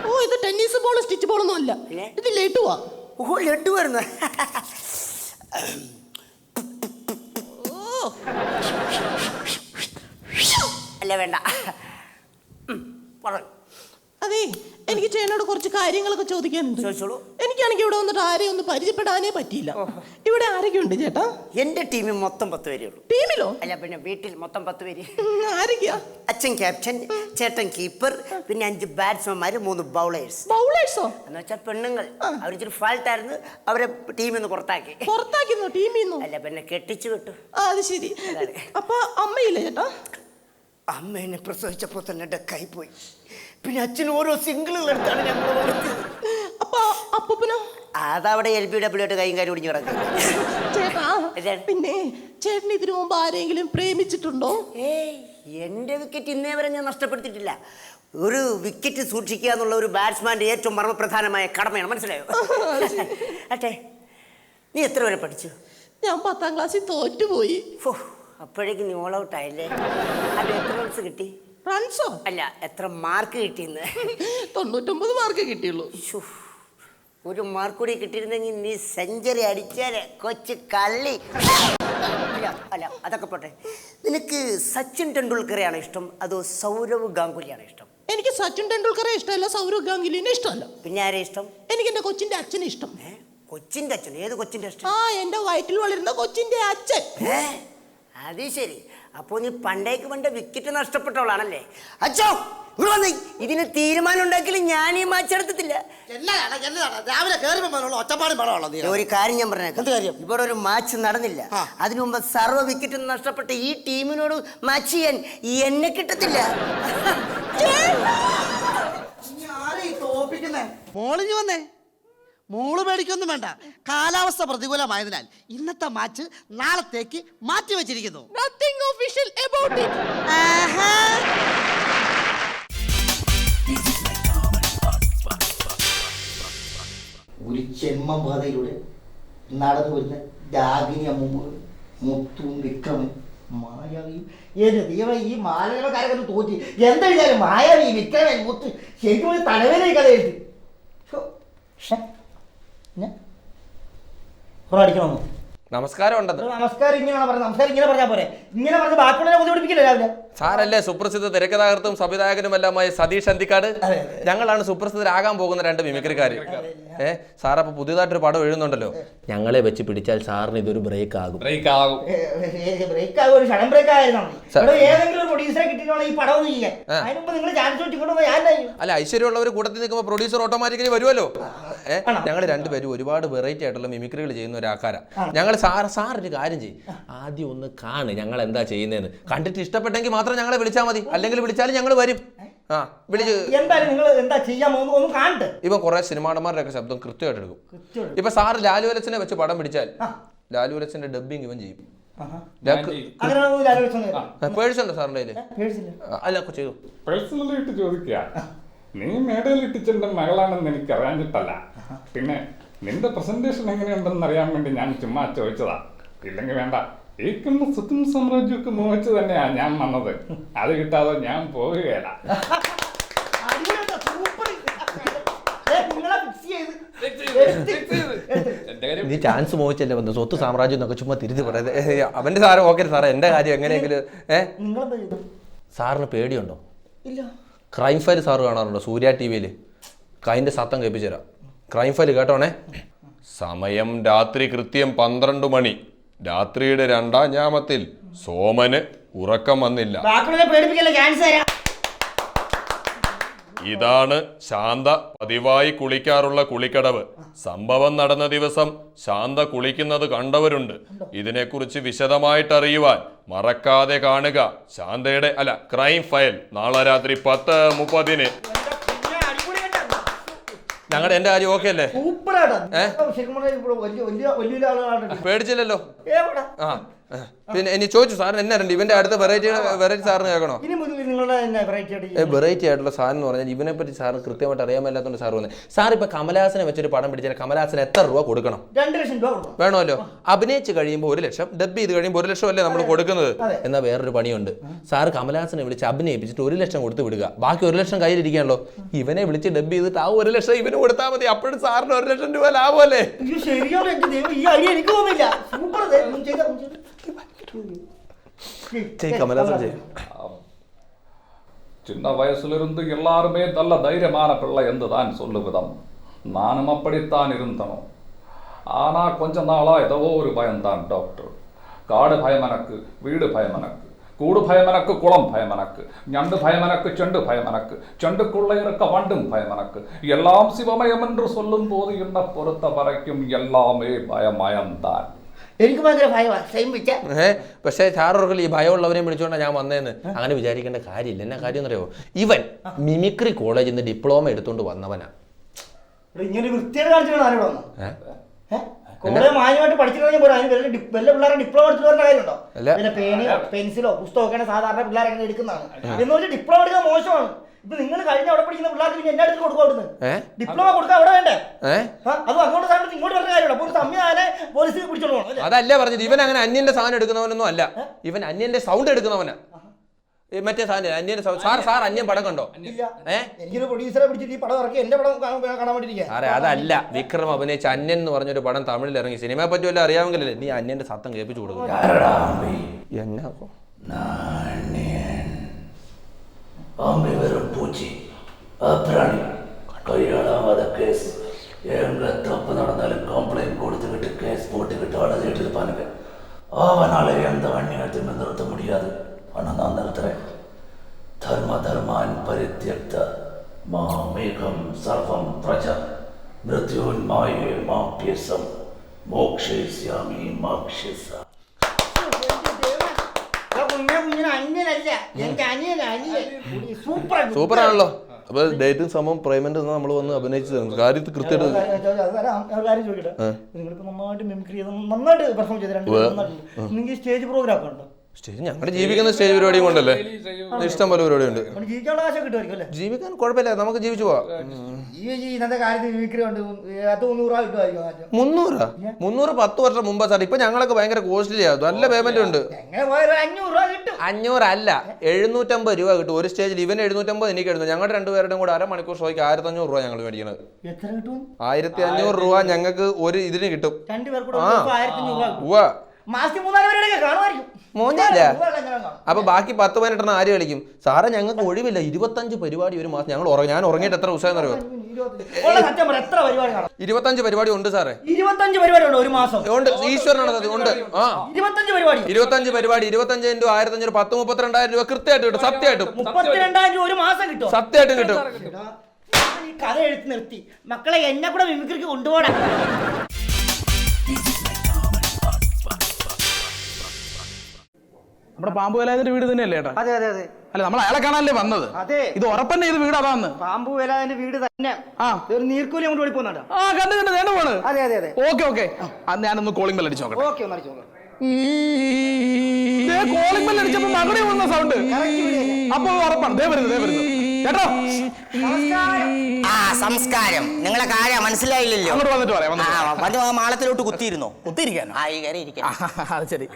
ഓ ഇത് ടെന്നീസ് ബോൾ സ്റ്റിച്ച് ബോളൊന്നും അല്ല. പിന്നെ? ഇത് ലഡുവാ. ഓ ലഡു വരുന്നു ഓ. അല്ല വേണ്ട. അതെ എനിക്ക് ചേട്ടനോട് കുറച്ച് കാര്യങ്ങളൊക്കെ ചോദിക്കാനുണ്ട് ചോദിച്ചോളൂ. എനിക്കാണെങ്കിൽ ഇവിടെ വന്നിട്ട് ആരെയും ഒന്ന് പരിചയപ്പെടാനേ പറ്റിയില്ല. ഇവിടെ ആരൊക്കെയുണ്ട് ചേട്ടാ? എന്റെ ടീമിൽ മൊത്തം പത്ത് പേരേ ഉള്ളൂ. ടീമിലോ? അല്ല പിന്നെ വീട്ടിൽ മൊത്തം പത്ത് പേര്. ആരൊക്കെയാ? അച്ഛൻ ക്യാപ്റ്റൻ ചേട്ടൻ കീപ്പർ പിന്നെ അഞ്ച് ബാറ്റ്സ്മാൻമാര് മൂന്ന് ബൗളേഴ്സ് ബൗളേഴ്സോ എന്ന് വെച്ചാൽ പെണ്ണുങ്ങൾ. അവരിച്ചിരി ഫാൾട്ടായിരുന്നു അവരെ ടീമിൽ നിന്ന് പുറത്താക്കി. പുറത്താക്കിന്നോ ടീമിന്നോ അല്ല പിന്നെ കെട്ടിച്ചു വിട്ടു. ആ അത് ശരി. അപ്പൊ അമ്മയില്ലേ ചേട്ടാ? അമ്മ എന്നെ പ്രസവിച്ചപ്പോൾ തന്നെ ഡെക്കായി പോയി. പിന്നെ അച്ഛൻ ഓരോ സിംഗിളുകൾ എടുത്താണ് ഞങ്ങൾ വളർത്തിയത്. അപ്പൊ അതവിടെ എൽ ബി ഡബ്ല്യു ആയിട്ട് കൈയും കാര്യം ഒടിഞ്ഞു കിടക്കും. ചേട്ടാ പിന്നെ ചേട്ടൻ ഇതിനു മുമ്പ് ആരെങ്കിലും പ്രേമിച്ചിട്ടുണ്ടോ? ഏയ് എന്റെ വിക്കറ്റ് ഇന്നേ വരെ ഞാൻ നഷ്ടപ്പെടുത്തിയിട്ടില്ല. ഒരു വിക്കറ്റ് സൂക്ഷിക്കുക എന്നുള്ള ഒരു ബാറ്റ്സ്മാന്റെ ഏറ്റവും മർമ്മപ്രധാനമായ കടമയാണ് മനസ്സിലായോ? അട്ടെ നീ എത്ര വരെ പഠിച്ചു? ഞാൻ പത്താം ക്ലാസ്സിൽ തോറ്റുപോയി. ഫോ. അപ്പോഴേക്കും നീ ഓൾ ഔട്ട് ആയില്ലേ? അത് എത്ര റൺസ് കിട്ടി? റൺസോ അല്ല എത്ര മാർക്ക് കിട്ടിയെന്ന്? [laughs] തൊണ്ണൂറ്റൊമ്പത് മാർക്ക് കിട്ടിയുള്ളൂ. ശ്ശോ, ഒരു മാർക്ക് കൂടി കിട്ടിയിരുന്നെങ്കിൽ നീ സെഞ്ചുറി അടിച്ചാലേ കൊച്ചു കള്ളി. അല്ല അല്ല അതൊക്കെ പോട്ടെ. നിനക്ക് സച്ചിൻ ടെണ്ടുൽക്കറെയാണോ ഇഷ്ടം? അതോ സൗരവ് ഗാംഗുലിയാണോ ഇഷ്ടം? എനിക്ക് സച്ചിൻ ടെണ്ടുൽക്കറെ ഇഷ്ടമല്ല സൗരവ് ഗാംഗുലിനെ ഇഷ്ടമല്ല. പിന്നെ ആരെ ഇഷ്ടം? എനിക്ക് എന്റെ കൊച്ചിന്റെ അച്ഛനെ ഇഷ്ടം. ഏ? കൊച്ചിന്റെ അച്ഛൻ ഏത് കൊച്ചിന്റെ ആ എന്റെ എന്റെ വയറ്റിൽ വളരുന്ന കൊച്ചിന്റെ അച്ഛൻ. ഏ? അത് ശരി. അപ്പോ നീ പണ്ടേക്ക് പണ്ട് വിക്കറ്റ് നഷ്ടപ്പെട്ടവളാണല്ലേ? അച്ഛോ ഇവിടെ വന്നേ. ഇതിന് തീരുമാനം ഉണ്ടാക്കിയാലും ഞാൻ ഈ മാച്ച് എടുത്തിട്ടില്ല എന്നതാണ് എന്നതാണ് രാവിലെ ഒരു കാര്യം ഞാൻ പറഞ്ഞേക്കാം. എന്ത് കാര്യം? ഇവിടെ ഒരു മാച്ച് നടന്നില്ല. അതിനു മുമ്പ് സർവ വിക്കറ്റ് നഷ്ടപ്പെട്ട ഈ ടീമിനോട് മാച്ച് ചെയ്യാൻ എന്നെ കിട്ടത്തില്ല. മോളിഞ്ഞു വന്നേ. മോൾ മേടിക്കൊന്നും വേണ്ട. കാലാവസ്ഥ പ്രതികൂലമായതിനാൽ ഇന്നത്തെ മാച്ച് നാളത്തേക്ക് മാറ്റി വെച്ചിരിക്കുന്നു. Nothing official about it. ഒരു ചെമ്മപാതയിലൂടെ നടന്നു വരുന്ന രാഗിനി അമ്മൂമ്മ മുത്തും വിക്രമൻ മായാവിയും. എന്റെ ദൈവം ഈ മാലകളക്കാരൊക്കെ തോറ്റി. എന്താ വിചാരം മായാവി വിക്രമൻ മുത്ത് ശരിക്കും ഒരു തലവേദന എഴുതി. കഥ അടിക്കണമെന്ന് നമസ്കാരം ഉണ്ടോ നമസ്കാരം ഇങ്ങനെ നമസ്കാരം ഇങ്ങനെ പറഞ്ഞാൽ പോരെ. ഇങ്ങനെ പറഞ്ഞ് ബാക്കിയുള്ളവരെ ബുദ്ധിമുട്ടിപ്പിക്കില്ല രാവിലെ? സാറല്ലേ സുപ്രസിദ്ധ തിരക്കഥാകൃത്തും സംവിധായകനുമെല്ലാമായ സതീഷ് അന്തിക്കാട്? ഞങ്ങളാണ് സുപ്രസിദ്ധരാകാൻ പോകുന്ന രണ്ട് മിമിക്രിക്കാർ ഏ സാർ അപ്പൊ പുതിയതായിട്ടൊരു പടം എഴുതുന്നുണ്ടല്ലോ. ഞങ്ങളെ വെച്ച് പിടിച്ചാൽ സാറിന് ഇതൊരു ബ്രേക്ക് ആകും ബ്രേക്ക് ആകും ബ്രേക്ക് ആകും ഒരു ഷടം ബ്രേക്ക് ആയിരുന്നു സ- ഇവിടെ ഏതെങ്കിലും ഒരു പ്രൊഡ്യൂസറെ കിട്ടിയിട്ടുള്ള ഈ പടം ഒന്ന് ചെയ്യാൻ. അതിന് മുമ്പ് നിങ്ങൾ ചാൻസ് വെച്ച് ഇങ്ങോട്ട് ഞാൻ അല്ല ഐശ്വര്യമുള്ളവർ കൂട്ടത്തിൽ നിൽക്കുമ്പോൾ പ്രൊഡ്യൂസർ ഓട്ടോമാറ്റിക്കലി വരുമല്ലോ ഏഹ്? ഞങ്ങൾ രണ്ടുപേരും ഒരുപാട് വെറൈറ്റി ആയിട്ടുള്ള മിമിക്രികൾ ചെയ്യുന്ന ഒരു ആൾക്കാരാ. ഞങ്ങൾ സാർ സാർ ഒരു കാര്യം ചെയ്യും. ആദ്യം ഒന്ന് കാണ് ഞങ്ങൾ എന്താ ചെയ്യുന്നതെന്ന് കണ്ടിട്ട് ഇഷ്ടപ്പെട്ടെങ്കിൽ മാത്രം ഞങ്ങളെ വിളിച്ചാൽ മതി. അല്ലെങ്കിൽ വിളിച്ചാലും ഞങ്ങൾ വരും. ആ വിളിച്ച് എന്തായാലും നിങ്ങൾ എന്താ ചെയ്യാൻ പോകുന്നത് ഒന്ന് കാണട്ടെ ഇവ കുറെ സിനിമാടന്മാരുടെ ഒക്കെ ശബ്ദം കൃത്യമായിട്ട് എടുക്കും. ഇപ്പൊ സാറ് ലാലു അലച്ചനെ വെച്ച് പടം പിടിച്ചാൽ ലാലു അലച്ചന്റെ ഡബിങ് ഇവൻ ചെയ്യും. പേഴ്സ് ഉണ്ടോ സാറിന്റെ കയ്യിൽ? അല്ല ചെയ്തു. പേഴ്സണലായിട്ട് ചോദിക്കുക നീ മേടയിൽ ഇട്ടിച്ചെന്റെ മകളാണെന്ന് എനിക്ക് അറിയാഞ്ഞിട്ടല്ല. പിന്നെ നിന്റെ പ്രസന്റേഷൻ എങ്ങനെയുണ്ടെന്ന് അറിയാൻ വേണ്ടി ഞാൻ ചുമ്മാ ചോദിച്ചതാ. ഇല്ലെങ്കിൽ വേണ്ട. ഈ കണ്ണ സുത്തും സാമ്രാജ്യമൊക്കെ മോഹിച്ച് തന്നെയാ ഞാൻ വന്നത്. അത് കിട്ടാതെ ഞാൻ പോവുകയല്ല നീ ചാൻസ് മോഹിച്ചല്ലേ വന്നു സ്വത്ത് സാമ്രാജ്യം എന്നൊക്കെ ചുമ്മാ തിരുത്തി പറയുന്നത് അവന്റെ സാറ് ഓക്കെ സാറേ. എന്റെ കാര്യം എങ്ങനെയെങ്കിലും ഏ? നിങ്ങളെന്താ ചെയ്തു? സാറിന് പേടിയുണ്ടോ? ഇല്ല. ക്രൈം ഫയൽ സാറ് കാണാറുണ്ടോ? സൂര്യ ടി വിയിൽ കൈന്റെ സത്തം കേൾപ്പിച്ചു തരാം. ക്രൈം ഫയൽ കേട്ടോണേ? സമയം രാത്രി കൃത്യം പന്ത്രണ്ട് മണി. രാത്രിയുടെ രണ്ടാം ഞാമത്തിൽ സോമന് ഉറക്കം വന്നില്ല. ഇതാണ് ശാന്ത പതിവായി കുളിക്കാറുള്ള കുളിക്കടവ്. സംഭവം നടന്ന ദിവസം ശാന്ത കുളിക്കുന്നത് കണ്ടവരുണ്ട്. ഇതിനെക്കുറിച്ച് വിശദമായിട്ട് അറിയുവാൻ മറക്കാതെ കാണുക. ശാന്തയുടെ അല്ല ക്രൈം ഫയൽ നാളെ രാത്രി പത്ത് മുപ്പതിന്. ഞങ്ങളുടെ എന്റെ കാര്യം ഓക്കെ അല്ലേ? സൂപ്പറായിട്ടാ. ശരിക്കും പറഞ്ഞാൽ വലിയ വലിയ വലിയ വലിയ ആളുകളാണ്. പേടിച്ചില്ലല്ലോ. ആ ആ. പിന്നെ ഇനി ചോദിച്ചു സാറിന് എന്നാ രണ്ട് ഇവന്റെ അടുത്ത വെറൈറ്റി വെറൈറ്റി സാറിന് കേൾക്കണോ? വെറൈറ്റി ആയിട്ട് വെറൈറ്റി ആയിട്ടുള്ള സാധനം എന്ന് പറഞ്ഞാൽ ഇവനെ പറ്റി സാറിന് കൃത്യമായിട്ട് അറിയാൻ മേലാത്തോണ്ട് സാർ വന്നത് സാർ ഇപ്പൊ കമലഹാസനെ വെച്ചൊരു പടം പിടിച്ചാൽ കമലഹാസന് എത്ര രൂപ കൊടുക്കണം? രണ്ട് ലക്ഷം രൂപ വേണമല്ലോ? അഭിനയിച്ച് കഴിയുമ്പോൾ ഒരു ലക്ഷം ഡബ് ചെയ്ത് കഴിയുമ്പോൾ ഒരു ലക്ഷം അല്ലേ നമ്മൾ കൊടുക്കുന്നത്. എന്നാൽ വേറൊരു പണിയുണ്ട്. സാർ കമലഹാസനെ വിളിച്ച് അഭിനയിപ്പിച്ചിട്ട് ഒരു ലക്ഷം കൊടുത്ത് വിടുക. ബാക്കി ഒരു ലക്ഷം കയ്യിലിരിക്കാണല്ലോ ഇവനെ വിളിച്ച് ഡബ് ചെയ്തിട്ട് ആ ഒരു ലക്ഷം ഇവന് കൊടുത്താൽ മതി. അപ്പോഴും സാറിന് ഒരു ലക്ഷം രൂപ ലാഭമല്ലേ? ശരിയാണ് എനിക്ക് തോന്നില്ല സൂപ്പർ ஜெயிக்காமல் சின்ன வயசுலிருந்து எல்லாருமே நல்ல தைரியமான பிள்ளை என்று தான் சொல்லும் விதம். நானும் அப்படித்தான் இருந்தனோ. ஆனால் கொஞ்ச நாளாக ஏதோ ஒரு பயம்தான் டாக்டர் காடு பயம் எனக்கு வீடு பயம் எனக்கு. கூடு பயம் எனக்கு குளம் பயம் எனக்கு. ஞண்டு பயம் எனக்கு செண்டு பயம் எனக்கு. செண்டுக்குள்ளே இருக்க வண்டும் பயம் எனக்கு. எல்லாம் சிவமயம் என்று சொல்லும் போது என்னை பொறுத்த வரைக்கும் எல்லாமே பயமயம்தான். എനിക്ക് ഭയങ്കര ഭയമാണ് സെയിം പിച്ച ഏ പക്ഷേ സാറോർക്കൽ ഈ ഭയമുള്ളവരെയും വിളിച്ചുകൊണ്ടാണ് ഞാൻ വന്നതെന്ന് അങ്ങനെ വിചാരിക്കേണ്ട കാര്യമില്ല. എന്നാ കാര്യം അറിയോ ഇവൻ മിമിക്രി കോളേജിൽ നിന്ന് ഡിപ്ലോമ എടുത്തുകൊണ്ട് വന്നവനാ. ഇങ്ങനെ വൃത്തിയായിട്ട് കാണിച്ചിട്ട് മാന്യമായിട്ട് പഠിച്ചിട്ടുണ്ടെങ്കിൽ പോരാ അതിന് വല്ല വല്ല പിള്ളേരെ ഡിപ്ലോമ വരേണ്ട കാര്യമുണ്ടോ? അല്ല. പിന്നെ പേനയോ പെൻസിലോ പുസ്തകമൊക്കെയാണ് സാധാരണ പിള്ളേരെ അങ്ങനെ എടുക്കുന്നതാണ്. എന്ന് വെച്ചാൽ ഡിപ്ലോമ എടുക്കാൻ മോശമാണ്. ഇപ്പൊ നിങ്ങൾ കഴിഞ്ഞ അവിടെ പഠിക്കുന്ന പിള്ളേർക്ക് പിന്നെ എന്നെ അടുത്ത് കൊടുക്കും അവിടുന്ന്? ഡിപ്ലോമ കൊടുക്കാൻ അവിടെ വേണ്ടേ? ഏ? അതും അങ്ങോട്ട് ഇങ്ങോട്ട് വരുന്ന സംവിധാനം പോലീസ് അതല്ല പറഞ്ഞത്. ഇവൻ അങ്ങനെ അന്യന്റെ സാധനം എടുക്കുന്നവനൊന്നും അല്ല. ഇവൻ അന്യന്റെ സൗണ്ട് എടുക്കുന്നവനാ. മറ്റേ സാധനം അന്യൻ സാർ സാർ അന്യൻ പടം കണ്ടോ? എനിക്കൊരു പ്രൊഡ്യൂസറെ ഈ ഇറക്കി പടം കാണാൻ അതല്ല. വിക്രം അഭിനയിച്ച അന്യൻ എന്ന് പറഞ്ഞൊരു പടം തമിഴിൽ ഇറങ്ങി. സിനിമയെ പറ്റിയല്ല അറിയാമെങ്കിലല്ലേ? നീ അന്യന്റെ സത്തം കേൾപ്പിച്ചു കൊടുക്കും. കേസ്. തപ്പ് കൊടുത്തുകിട്ട് കേസ് പോട്ടുകിട്ട് അടച്ചിട്ടിരുപ്പാനൊക്കെ അവനാളെ എന്താ അണ്ണി അടുത്ത് നിർത്ത മുടിയാതെ വണങ്ങാന്നത്രേ ധർമ്മധർമാൻ പരിത്യക്ത മാമേഘം സർവം പ്രജ മൃത്യുന്മായേ മാപ്യസം മോക്ഷയിസ്യാമി മാക്ഷ്യസ സൂപ്പർ ആണല്ലോ അപ്പൊ ഡേറ്റും സമയം പ്രേമന്റ് നമ്മൾ വന്ന് അഭിനയിച്ചു തരുന്നു കാര്യത്തിൽ കൃത്യമായിട്ട് നന്നായിട്ട് മിമിക്രി നന്നായിട്ട് പെർഫോം ചെയ്തിട്ടുണ്ട് നിങ്ങൾക്ക് സ്റ്റേജ് പ്രോഗ്രാം ഒക്കെ ഉണ്ടോ? സ്റ്റേജ് ഞങ്ങൾ ജീവിക്കുന്ന സ്റ്റേജ് പരിപാടിയും കൊണ്ടല്ലേ? ഇഷ്ടം പോലെ പരിപാടിയുണ്ട്. ഉണ്ട് ജീവിക്കാനുള്ള കാശൊക്കെ കിട്ടുമായിരിക്കും അല്ലേ? ജീവിക്കാൻ കുഴപ്പമില്ല നമുക്ക് ജീവിച്ചു പോവാം. ഈ ഈ ഇന്നത്തെ കാലത്ത് മിമിക്രി ഉണ്ട് അത് മുന്നൂറ് രൂപ കിട്ടുമായിരിക്കും ആദ്യം. മുന്നൂറാ? മുന്നൂറ് പത്ത് വർഷം മുമ്പ് സാർ ഇപ്പൊ ഞങ്ങളൊക്കെ ഭയങ്കര കോസ്റ്റ്ലി ആയിരുന്നു. നല്ല പേയ്മെന്റ് ഉണ്ട്. എങ്ങനെ പോയാലും ഒരു അഞ്ഞൂറ് രൂപ കിട്ടും. അഞ്ഞൂറല്ല എഴുന്നൂറ്റമ്പത് രൂപ കിട്ടും. ഒരു സ്റ്റേജിൽ ഇവൻ എഴുന്നൂറ്റമ്പത് എനിക്ക് എഴുതുന്നു ഞങ്ങളുടെ രണ്ടുപേരുടെയും കൂടെ അരമണിക്കൂർ ഷോയ്ക്ക് ആയിരത്തി അഞ്ഞൂറ് രൂപ ഞങ്ങൾ മേടിക്കുന്നത് എത്ര കിട്ടും? ആയിരത്തി അഞ്ഞൂറ് രൂപ ഞങ്ങൾക്ക് ഒരു ഇതിന് കിട്ടും. രണ്ടുപേർ കൂടെ ആ. ആയിരത്തി അഞ്ഞൂറ് രൂപ കിട്ടും. ഉവ്വ. മാസത്തിൽ മൂന്നാൽ പേരുടെ കാണുമായിരിക്കും മൂന്നല്ല മൂന്നാൽ എങ്ങനെ കാണും? അപ്പൊ ബാക്കി പത്ത് പതിനെട്ടെണ്ണം ആര് കളിക്കും? സാറേ ഞങ്ങൾക്ക് ഒഴിവില്ല. ഇരുപത്തഞ്ച് പരിപാടി ഒരു മാസം. ഞങ്ങൾ ഞാൻ ഉറങ്ങിയിട്ട് എത്ര ദിവസം അറിയോ ഇരുപത്തഞ്ച്. പരിപാടി ഉണ്ട് സാറേ. ഇരുപത്തഞ്ച് പരിപാടി ഉണ്ട് ഒരു മാസം? ഉണ്ട്. ഈശ്വരനാണ് ഉണ്ട്. ആ. ഇരുപത്തഞ്ച് പരിപാടി. ഇരുപത്തഞ്ച് പരിപാടി. ഇരുപത്തഞ്ച് ഇന്റു ആയിരത്തി അഞ്ഞൂറ് പത്ത് മുപ്പത്തിരണ്ടായിരം രൂപ കൃത്യമായിട്ട് കിട്ടും. സത്യമായിട്ടും. മുപ്പത്തിരണ്ടായിരം രൂപ ഒരു മാസം കിട്ടും സത്യമായിട്ടും കിട്ടും. കഥ എഴുത്ത് നിർത്തി. മക്കളെ എന്നെ കൂടെ മിമിക്രിക്ക് കൊണ്ടുപോകണം. നമ്മുടെ പാമ്പ് വേലായുധന്റെ വീട് തന്നെയല്ലേ ഏട്ടാ? അതെ അതെ അതെ. അല്ല നമ്മൾ അയാളെ കാണാനല്ലേ വന്നത്? അതെ. ഇത് ഉറപ്പന്നെ ഇത് വീട് അതാന്ന്. പാമ്പു വേലാതിന്റെ വീട് തന്നെ. ആ. ഒരു നീർക്കൂലി അങ്ങോട്ട് ഓടി പോകുന്നുണ്ട് ആ കണ്ടു കണ്ടു നേണ്ട പോണ്. അതെ അതെ അതെ. Okay okay. ഞാനൊന്ന് കോളിംഗ് ബെൽ അടിച്ചു നോക്കട്ടെ. ഓക്കെ ഒന്ന് അടിച്ചു നോക്കാം കോളിംഗ് ബെൽ അടിച്ചപ്പോ മകടെ വന്ന സൗണ്ട് അപ്പൊ ഉറപ്പാണ്. ദേ വരുന്നു ദേ വരുന്നു. കേട്ടോ? ആ സംസ്കാരം. നിങ്ങളെ കാര്യം മനസ്സിലായില്ലല്ലോ. അങ്ങോട്ട് വന്നിട്ട് പറയാം വന്നിട്ട് വന്ന് ആ മാളത്തിലോട്ട് കുത്തിയിരുന്നോ? കുത്തിയിരിക്കാനോ ആ ഈ കയറി ഇരിക്കാം അത് ശരി.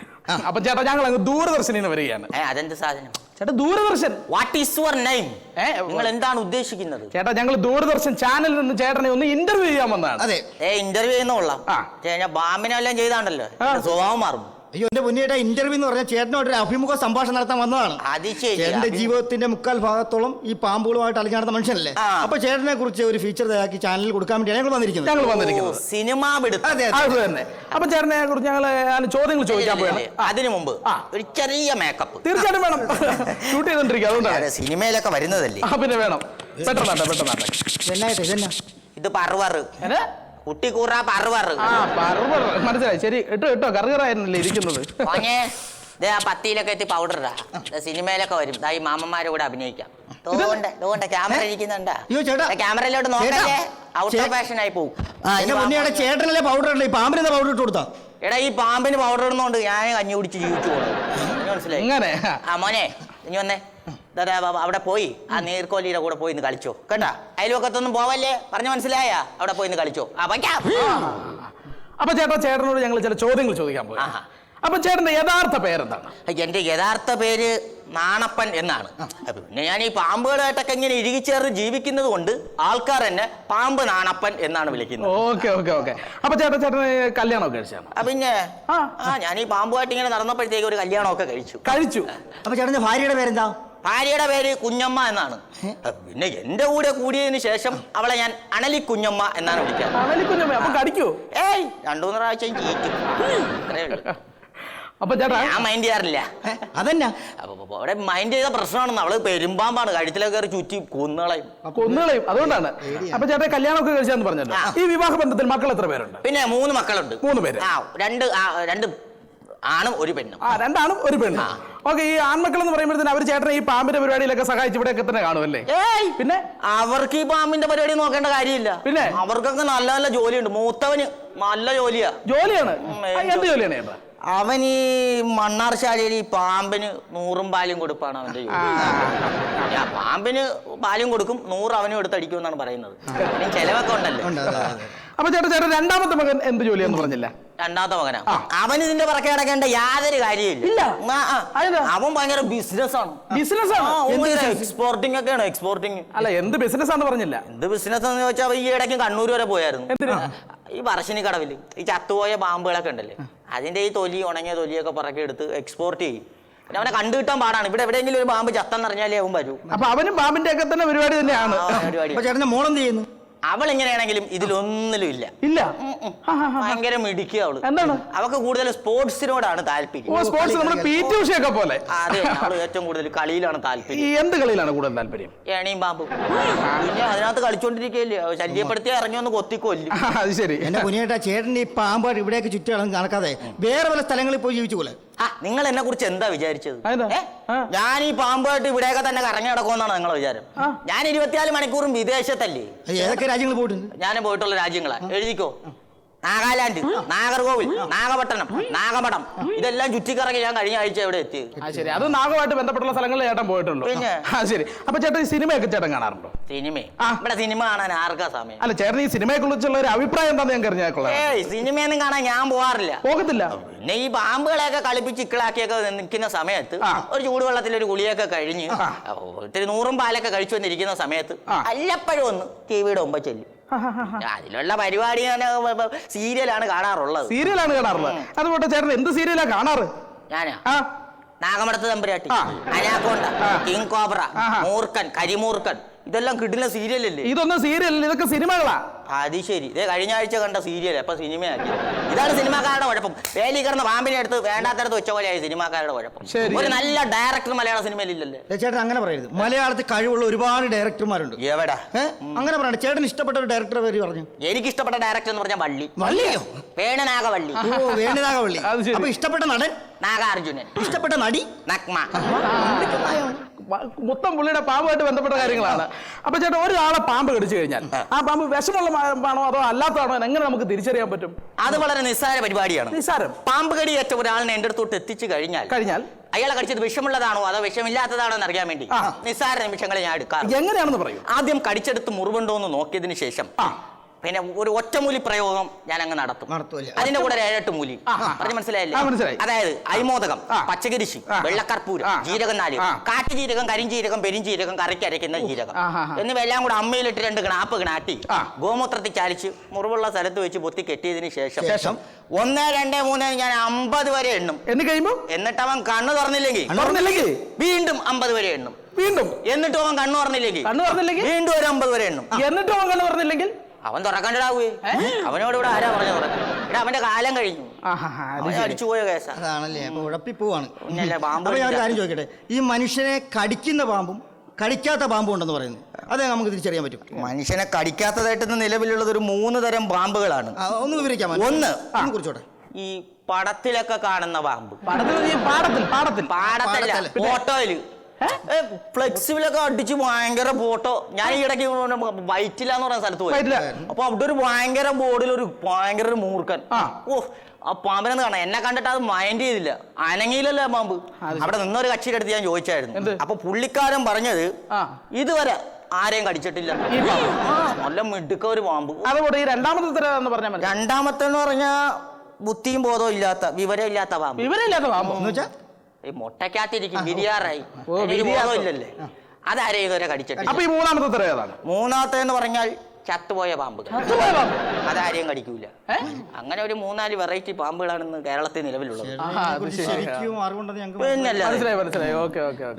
അപ്പൊ ചേട്ടാ ഞങ്ങൾ അങ്ങ് ദൂരദർശനിൽ നിന്ന് വരികയാണ്. ഏ അതെന്ത് സാധനം? ചേട്ടാ Doordarshan. What is your name ഏ, നിങ്ങൾ എന്താണ് ഉദ്ദേശിക്കുന്നത്? ചേട്ടാ ഞങ്ങൾ ദൂരദർശൻ ചാനലിൽ നിന്ന് ചേട്ടനെ ഒന്ന് ഇന്റർവ്യൂ ചെയ്യാൻ വന്നതാണ്. അതെ ഏ ഇന്റർവ്യൂ ചെയ്യുന്ന കൊള്ളാം. ആ. ഞാൻ ബാമിനെല്ലാം ചെയ്താണ്ടല്ലോ. സ്വഭാവം മാറും. അയ്യോ എന്റെ മുന്നേറ്റ ഇന്റർവ്യൂ എന്ന് പറഞ്ഞാൽ ചേട്ടനോട് ഒരു അഭിമുഖ സംഭാഷണം നടത്താൻ വന്നതാണ്. അത് ശരി ജീവിതത്തിന്റെ മുക്കാൽ ഭാഗത്തോളം ഈ പാമ്പുകളുമായിട്ട് അലഞ്ഞു നടന്ന മനുഷ്യനല്ലേ? ആ. അപ്പൊ ചേട്ടനെ കുറിച്ച് ഒരു ഫീച്ചർ തയ്യാക്കി ചാനലിൽ കൊടുക്കാൻ വേണ്ടി ഞങ്ങൾ വന്നിരിക്കുന്നത്. ഞങ്ങൾ വന്നിരിക്കുന്നത്. സിനിമ പിടുത്തം അതെ അത് തന്നെ. അപ്പൊ ചേട്ടനെ കുറിച്ച് ഞങ്ങൾ ചോദ്യങ്ങൾ ചോദിക്കാൻ പോയാണ് അതിനു മുമ്പ് ആ. ഒരു ചെറിയ മേക്കപ്പ് തീർച്ചയായിട്ടും വേണം. ഷൂട്ട് ചെയ്തോണ്ടിരിക്കുക അതുകൊണ്ടാണ് സിനിമയിലൊക്കെ വരുന്നതല്ലേ? ആ പിന്നെ വേണം. പെട്ടെന്നാട്ടെ പെട്ടെന്നാട്ടെ ഇതെന്നായിട്ട് ഇതെന്നാ ഇത് പറവറ് ഏത്? കൂറാ പറവറ്. ആ പറവർ മനസ്സിലായി. ശരി ഇട്ടോ ഇട്ടോ കറുകറായിരുന്നല്ലേ ഇരിക്കുന്നത്? ഓഞ്ഞേ ദേ ആ പത്തിയിലൊക്കെ എത്തി പൗഡർ ഇടാ. ദേ സിനിമയിലൊക്കെ വരും. ദാ ഈ മാമന്മാരെ കൂടെ അഭിനയിക്കാം. തോണ്ട തോണ്ട ക്യാമറ ഇരിക്കുന്നുണ്ടാ? അയ്യോ, ചേട്ടാ. ക്യാമറയിലോട്ട് നോക്കല്ലേ ഔട്ട് ഓഫ് ഫാഷൻ ആയി പോകും ആ എന്റെ മുന്നേടെ ചേട്ടനല്ലേ പൗഡർ ഇടല്ലേ പാമ്പിന് പൗഡർ ഇട്ട് കൊടുത്താ? എടാ ഈ പാമ്പിന് പൗഡർ ഇടുന്നോണ്ട് ഞാൻ കഞ്ഞി കുടിച്ച് ജീവിച്ചു പോകുന്നത് മനസ്സിലായി? ഇങ്ങനെ ആ മോനെ ഇനി വന്നേ. ദാ അവിടെ പോയി. ആ നീർക്കോലിയുടെ കൂടെ പോയി ഇന്ന് കളിച്ചോ. കണ്ടാ അയൽവക്കത്തൊന്നും പോവല്ലേ? പറഞ്ഞു മനസ്സിലായ? അവിടെ പോയി ഇന്ന് കളിച്ചോ. ആ വയ്ക്കാം. അപ്പൊ ചേട്ടാ ചേട്ടനോട് ഞങ്ങൾ ചില ചോദ്യങ്ങൾ ചോദിക്കാൻ പോയി. അപ്പൊ ചേട്ടന്റെ യഥാർത്ഥ പേരെന്താണ്? എന്റെ യഥാർത്ഥ പേര് നാണപ്പൻ എന്നാണ്. പിന്നെ ഞാൻ ഈ പാമ്പുകളായിട്ടൊക്കെ ഇങ്ങനെ ഇഴുകിച്ചേർന്ന് ജീവിക്കുന്നത് കൊണ്ട് ആൾക്കാർ എന്നെ പാമ്പ് നാണപ്പൻ എന്നാണ് വിളിക്കുന്നത്. Okay okay okay. അപ്പൊ ചേട്ടൻ ചേട്ടന് കല്യാണമൊക്കെ കഴിച്ചാണ് പിന്നെ? ആ. ആ ഞാൻ ഈ പാമ്പുമായിട്ട് ഇങ്ങനെ നടന്നപ്പോഴത്തേക്ക് ഒരു കല്യാണമൊക്കെ കഴിച്ചു. കഴിച്ചു. അപ്പൊ ചേട്ടന്റെ ഭാര്യയുടെ പേരെന്താ? ഭാര്യയുടെ പേര് കുഞ്ഞമ്മ എന്നാണ്. പിന്നെ എന്റെ കൂടെ കൂടിയതിനു ശേഷം അവളെ ഞാൻ അണലി കുഞ്ഞമ്മ എന്നാണ് വിളിക്കാറ് കടിക്കൂ? ഏയ് രണ്ടു മൂന്ന് പ്രാവശ്യം ചീറ്റും അപ്പൊ ചേട്ടാ ഞാൻ മൈൻഡ് ചെയ്യാറില്ല. അതെന്നാ. അവിടെ മൈൻഡ് ചെയ്ത പ്രശ്നമാണെന്ന് അവൾ പെരുമ്പാമ്പാണ് കഴുത്തിലൊക്കെ കയറി ചുറ്റി കൊന്നുകളയും. കൊന്നുകളയും. അതുകൊണ്ടാണ്. അപ്പൊ ചേട്ടാ കല്യാണമൊക്കെ കഴിച്ചാന്ന് പറഞ്ഞല്ലോ. ഈ വിവാഹ ബന്ധത്തിൽ മക്കൾ എത്ര പേരുണ്ട്? പിന്നെ മൂന്ന് മക്കളുണ്ട്. മൂന്ന് പേര്. ആ രണ്ട് ആ, രണ്ട് ആണും ഒരു പെണ്ണും. ആ രണ്ടാണും ഒരു പെണ്ണും. ആ. ഓക്കെ ഈ ആൺമക്കൾ എന്ന് പറയുമ്പോഴത്തേന് അവർ ചേട്ടനെ ഈ പാമ്പിന്റെ പരിപാടിയിലൊക്കെ സഹായിച്ച് ഇവിടെയൊക്കെ തന്നെ കാണുമല്ലേ? ഏയ്! പിന്നെ? അവർക്ക് ഈ പാമ്പിന്റെ പരിപാടി നോക്കേണ്ട കാര്യമില്ല. പിന്നെ? അവർക്കൊക്കെ നല്ല നല്ല ജോലിയുണ്ട്. മൂത്തവന് നല്ല ജോലിയാ. ജോലിയാണ്? എന്ത് ജോലിയാണ് ചേട്ടാ? അവൻ ഈ മണ്ണാർശാലയിൽ ഈ പാമ്പിന് നൂറും പാലും കൊടുപ്പാണ് അവന്റെ ജോലി. പാമ്പിന് പാലും കൊടുക്കും നൂറ് അവനും എടുത്തടിക്കും എന്നാണ് പറയുന്നത്. ചെലവൊക്കെ ഉണ്ടല്ലോ. അപ്പൊ ചേട്ടാ ചേട്ടാ രണ്ടാമത്തെ മകൻ എന്ത് ജോലിയാന്ന് പറഞ്ഞില്ല? രണ്ടാമത്തെ മകനാ. അവൻ ഇതിന്റെ പുറകെ കിടക്കേണ്ട യാതൊരു കാര്യമില്ല? അവൻ ഭയങ്കര ബിസിനസ് ആണ്. ബിസിനസ് ആണ്? എക്സ്പോർട്ടിംഗ് ഒക്കെയാണ് എക്സ്പോർട്ടിംഗ് അല്ല എന്ത് ബിസിനസ് ആണെന്ന് പറഞ്ഞില്ല. എന്ത് ബിസിനസ് എന്ന് ചോദിച്ചാൽ ഈ ഇടയ്ക്ക് കണ്ണൂർ വരെ പോയായിരുന്നു. ഈ പറശ്ശിനി കടവിൽ. ഈ ചത്തുപോയ പാമ്പുകളൊക്കെ ഉണ്ടല്ലേ? അതിന്റെ ഈ തൊലി ഉണങ്ങിയ തൊലിയൊക്കെ പുറകെ എടുത്ത് എക്സ്പോർട്ട് ചെയ്യും. പിന്നെ അവനെ കണ്ടു കിട്ടാൻ പാടാണ്. ഇവിടെ എവിടെയെങ്കിലും ഒരു പാമ്പ് ചത്തെന്നറിഞ്ഞാലേ അവൻ വരൂ. അപ്പൊ അവനും പാമ്പിന്റെ ഒക്കെ തന്നെ പരിപാടി തന്നെയാണ്. പരിപാടി. മോളെന്ത് ചെയ്യുന്നു? അവൾ എങ്ങനെയാണെങ്കിലും ഇതിലൊന്നിലും ഇല്ല. ഇല്ല. ഭയങ്കര മിടിക്കുക അവൾ. എന്താണ്? അവക്ക് കൂടുതൽ സ്പോർട്സിനോടാണ് താല്പര്യം. ഓ സ്പോർട്സ് നമ്മുടെ പി ടി ഉഷയൊക്കെ പോലെ. അതെ അവൾ ഏറ്റവും കൂടുതൽ കളിയിലാണ് ഈ താല്പര്യം എന്ത് കളിയിലാണ് കൂടുതൽ താല്പര്യം? ഏണിയും പാമ്പും. പിന്നെ അതിനകത്ത് കളിച്ചോണ്ടിരിക്കുകയല്ലേ ശല്യപ്പെടുത്തി ഇറങ്ങി ഒന്ന് കൊത്തിക്കൊല്ലു. ആ, അത് ശരി. എന്റെ കുഞ്ഞേട്ടാ ചേട്ടൻ ഈ പാമ്പായിട്ട് ഇവിടേക്ക് ചുറ്റുകളും നടക്കാതെ വേറെ പല സ്ഥലങ്ങളിൽ പോയി ജീവിച്ചു പോലെ ആ നിങ്ങൾ എന്നെ കുറിച്ച് എന്താ വിചാരിച്ചത്. ഞാൻ ഈ പാമ്പായിട്ട് ഇവിടെയൊക്കെ തന്നെ കറങ്ങി നടക്കുമെന്നാണ് നിങ്ങളെ വിചാരം. ഞാൻ ഇരുപത്തിനാല് മണിക്കൂറും വിദേശത്തല്ലേ? ഏതൊക്കെ രാജ്യങ്ങളിൽ പോയിട്ടുണ്ട്. ഞാൻ പോയിട്ടുള്ള രാജ്യങ്ങളാ. എഴുതിക്കോ? നാഗാലാൻഡ് നാഗർകോവിൽ നാഗപട്ടണം നാഗമഠം. ഇതെല്ലാം ചുറ്റിക്കറങ്ങി ഞാൻ കഴിഞ്ഞ ആഴ്ച എവിടെ എത്തി? ആ ശരി. അത് നാഗമായിട്ട് ബന്ധപ്പെട്ടുള്ള സ്ഥലങ്ങളിൽ ചേട്ടൻ പോയിട്ടുണ്ടോ പിന്നെ? ആ ശരി. അപ്പൊ ചേട്ടൻ ഈ സിനിമയൊക്കെ ചേട്ടൻ കാണാറുണ്ടോ? സിനിമ? ആ. ഇവിടെ സിനിമ കാണാൻ ആർക്കാ സമയം? അല്ല ചേട്ടൻ ഈ സിനിമയെ കുറിച്ചുള്ള ഒരു അഭിപ്രായം എന്താണെന്ന് ഞാൻ അറിഞ്ഞാൽ ഏയ് സിനിമയൊന്നും കാണാൻ ഞാൻ പോവാറില്ല. പോകത്തില്ല? പിന്നെ ഈ പാമ്പുകളെയൊക്കെ കളിപ്പിച്ച് ഇക്കിളാക്കിയൊക്കെ നിൽക്കുന്ന സമയത്ത് ആ. ഒരു ചൂടുവെള്ളത്തിൽ ഒരു ഗുളിയൊക്കെ കഴിഞ്ഞ് ആ. ഒത്തിരി നൂറും പാലൊക്കെ കഴിച്ചു വന്നിരിക്കുന്ന സമയത്ത് ആ. അല്ലപ്പോഴും ഒന്ന് ടി വിയുടെ മുമ്പ് ചെല്ലും. അതിലുള്ള പരിപാടി സീരിയലാണ് കാണാറുള്ളത്. സീരിയലാണ് കാണാറുള്ളത്. അതുപോലെ ചേട്ടൻ എന്ത് സീരിയലാണ് കാണാറ്? ഞാനാ? ആ. നാഗമടത്ത് തമ്പുരാട്ടി. അനാക്കോണ്ട കിങ് കോബ്ര മൂർക്കൻ കരിമൂർഖൻ. ഇതെല്ലാം കിട്ടുന്ന സീരിയലല്ലേ ഇതൊന്നും സീരിയൽ ഇതൊക്കെ സിനിമകളാ. അത് ശരി. ഇതേ കഴിഞ്ഞ ആഴ്ച കണ്ട സീരിയൽ അപ്പൊ സിനിമയാക്കി? ഇതാണ് സിനിമാക്കാരുടെ കുഴപ്പം. വേലി കിടന്ന പാമ്പിനെ എടുത്ത് വേണ്ടാത്തടത്ത് വെച്ച പോലെയായി സിനിമാക്കാരുടെ കുഴപ്പം. ശരി. ഒരു നല്ല ഡയറക്ടർ മലയാള സിനിമയിലില്ലല്ലേ ഇല്ലല്ലേ? ചേട്ടൻ അങ്ങനെ പറയരുത്. മലയാളത്തിൽ കഴിവുള്ള ഒരുപാട് ഡയറക്ടർമാരുണ്ട് എവിടെ? അങ്ങനെ പറയണ്ട. ചേട്ടൻ ഇഷ്ടപ്പെട്ട ഒരു ഡയറക്ടർ പേര് പറഞ്ഞു? എനിക്ക് ഇഷ്ടപ്പെട്ട ഡയറക്ടർ എന്ന് പറഞ്ഞാൽ വള്ളി. വള്ളിയോ? വേണനാഗവള്ളി. ഓ വേണിനാഗവള്ളി. അപ്പൊ ഇഷ്ടപ്പെട്ട നടൻ? നാഗാർജുനൻ. ഇഷ്ടപ്പെട്ട നടി? നഗ്മ. മൊത്തം പുള്ളിയുടെ പാമ്പുമായിട്ട് ബന്ധപ്പെട്ട കാര്യങ്ങളാണ്. അപ്പൊ ചേട്ടാ ഒരാളെ പാമ്പ് കടിച്ചു കഴിഞ്ഞാൽ ആ. പാമ്പ് വിഷമുള്ള പാമ്പാണോ അതോ അല്ലാത്തതാണോ? എങ്ങനെ നമുക്ക് തിരിച്ചറിയാൻ പറ്റും? അത് വളരെ നിസ്സാര പരിപാടിയാണ്. നിസ്സാരം. പാമ്പ് കടി കടിയേറ്റ ഒരാളിനെ എന്റെ അടുത്തോട്ട് എത്തിച്ചു കഴിഞ്ഞാൽ കഴിഞ്ഞാൽ? അയാളെ കടിച്ചത് വിഷമുള്ളതാണോ അതോ വിഷമില്ലാത്തതാണോ എന്ന് അറിയാൻ വേണ്ടി. നിസ്സാര നിമിഷങ്ങളെ ഞാൻ എടുക്കാം എങ്ങനെയാണെന്ന് പറയും. ആദ്യം കടിച്ചെടുത്ത് മുറിവുണ്ടോ എന്ന് നോക്കിയതിന് ശേഷം. പിന്നെ ഒരു ഒറ്റമൂലി പ്രയോഗം ഞാൻ അങ്ങ് നടത്തും? അതിന്റെ കൂടെ ഒരു ഏഴെട്ട് മൂലി ആ, ആ, പറഞ്ഞു മനസ്സിലായില്ലേ ആ, മനസ്സിലായി. അതായത് അയ്മോദകം ആ. പച്ചകരിശി ആ. വെള്ളക്കർപ്പൂരം ആ. ജീരകം നാല് ആ. കാട്ടുജീരകം കരിഞ്ജീരകം പെരിഞ്ജീരകം കറിക്കരയ്ക്കുന്ന ജീരകം ആ, ആ, ആ. എന്നിവയെല്ലാം കൂടെ അമ്മയിലിട്ട് രണ്ട് ഗ്നാപ്പ് ഗ്നാട്ടി ആ. ഗോമൂത്രത്തിൽ ചാലിച്ച് മുറിവുള്ള സ്ഥലത്ത് വെച്ച് പൊത്തി കെട്ടിയതിന് ശേഷം ശേഷം? ഒന്ന് രണ്ട് മൂന്ന് ഞാൻ അമ്പത് വരെ എണ്ണും എന്ന് കഴിയുമ്പോ എന്നിട്ട് അവൻ കണ്ണു തുറന്നില്ലെങ്കിൽ തുറന്നില്ലെങ്കിൽ വീണ്ടും അമ്പത് വരെ എണ്ണും വീണ്ടും എന്നിട്ടും അവൻ കണ്ണു തുറന്നില്ലെങ്കിൽ കണ്ണു തുറന്നില്ലെങ്കിൽ വീണ്ടും ഒരു അമ്പത് വരെ എണ്ണും എന്നിട്ടും അവൻ കണ്ണു തുറന്നില്ലെങ്കിൽ അവൻ തുറക്കണ്ടാവൂ അവനോട് ഇവിടെ ആരാ പറഞ്ഞു തുറക്കാൻ? എടാ അവന്റെ കാലം കഴിഞ്ഞു. ആഹാ, അത് അവൻ അടിച്ചുപോയ കേസാ. അതാണല്ലേ അപ്പൊ ഉഴപ്പിപ്പോവാണ് പിന്നല്ലേ, പാമ്പ് അപ്പൊ ഞാൻ ഒരു കാര്യം ചോദിക്കട്ടെ? ഈ മനുഷ്യനെ കടിക്കുന്ന പാമ്പും കടിക്കാത്ത പാമ്പും ഉണ്ടെന്ന് പറയുന്നു അതെ നമുക്ക് തിരിച്ചറിയാൻ പറ്റും. മനുഷ്യനെ കടിക്കാത്തതായിട്ട് നിലവിലുള്ളത് ഒരു മൂന്ന് തരം പാമ്പുകളാണ്. ഒന്ന് വിവരിക്കാം ഒന്ന്. കുറിച്ചോട്ടെ. ഈ പടത്തിലൊക്കെ കാണുന്ന പാമ്പ്. പടത്തിൽ പാടത്തിൽ പാടത്തിൽ. പാടത്തല്ല പാടത്തല്ല. ഫോട്ടോയിൽ ഫ്ലെക്സിബിലൊക്കെ അടിച്ച് ഭയങ്കര ഫോട്ടോ. ഞാൻ ഈ ഇടയ്ക്ക് വൈറ്റില്ലാന്ന് പറയുന്ന സ്ഥലത്ത് പോയി. അപ്പൊ അവിടെ ഒരു ഭയങ്കര ബോർഡിൽ ഒരു ഭയങ്കര ഒരു മൂർഖൻ. ആ. ഓ ആ പാമ്പിനെന്ന് കാണാം. എന്നെ കണ്ടിട്ട് അത് മൈൻഡ് ചെയ്തില്ല. അനങ്ങിയില്ലല്ലോ പാമ്പ്. അവിടെ നിന്നൊരു കക്ഷിയുടെ അടുത്ത് ഞാൻ ചോദിച്ചായിരുന്നു. അപ്പൊ പുള്ളിക്കാരൻ പറഞ്ഞത്. ഇതുവരെ ആരെയും കടിച്ചിട്ടില്ല. നല്ല മിടുക്ക ഒരു പാമ്പ്. അതുകൊണ്ട് ഈ രണ്ടാമത്തെ എന്ന് പറഞ്ഞാൽ രണ്ടാമത്തെ എന്ന് പറഞ്ഞാ ബുദ്ധിയും ബോധവും ഇല്ലാത്ത വിവരം ഇല്ലാത്ത പാമ്പ്. വിവരം ഇല്ലാത്ത പാമ്പ്. എന്ന് വെച്ചാ ഈ മുട്ടക്കകത്തിരിക്കും ബിരിയാറായി ഇല്ലല്ലേ ഇതുവരെ കടിച്ചിട്ട് അപ്പൊ ഈ മൂന്നാമത്തെ തരം ഏതാണ്? മൂന്നാമത്തെ എന്ന് പറഞ്ഞാൽ ചത്തുപോയ പാമ്പ്. അതാരെയും കടിക്കൂല. അങ്ങനെ ഒരു മൂന്നാൽ വെറൈറ്റി പാമ്പുകളാണ് കേരളത്തിൽ നിലവിലുള്ളത്.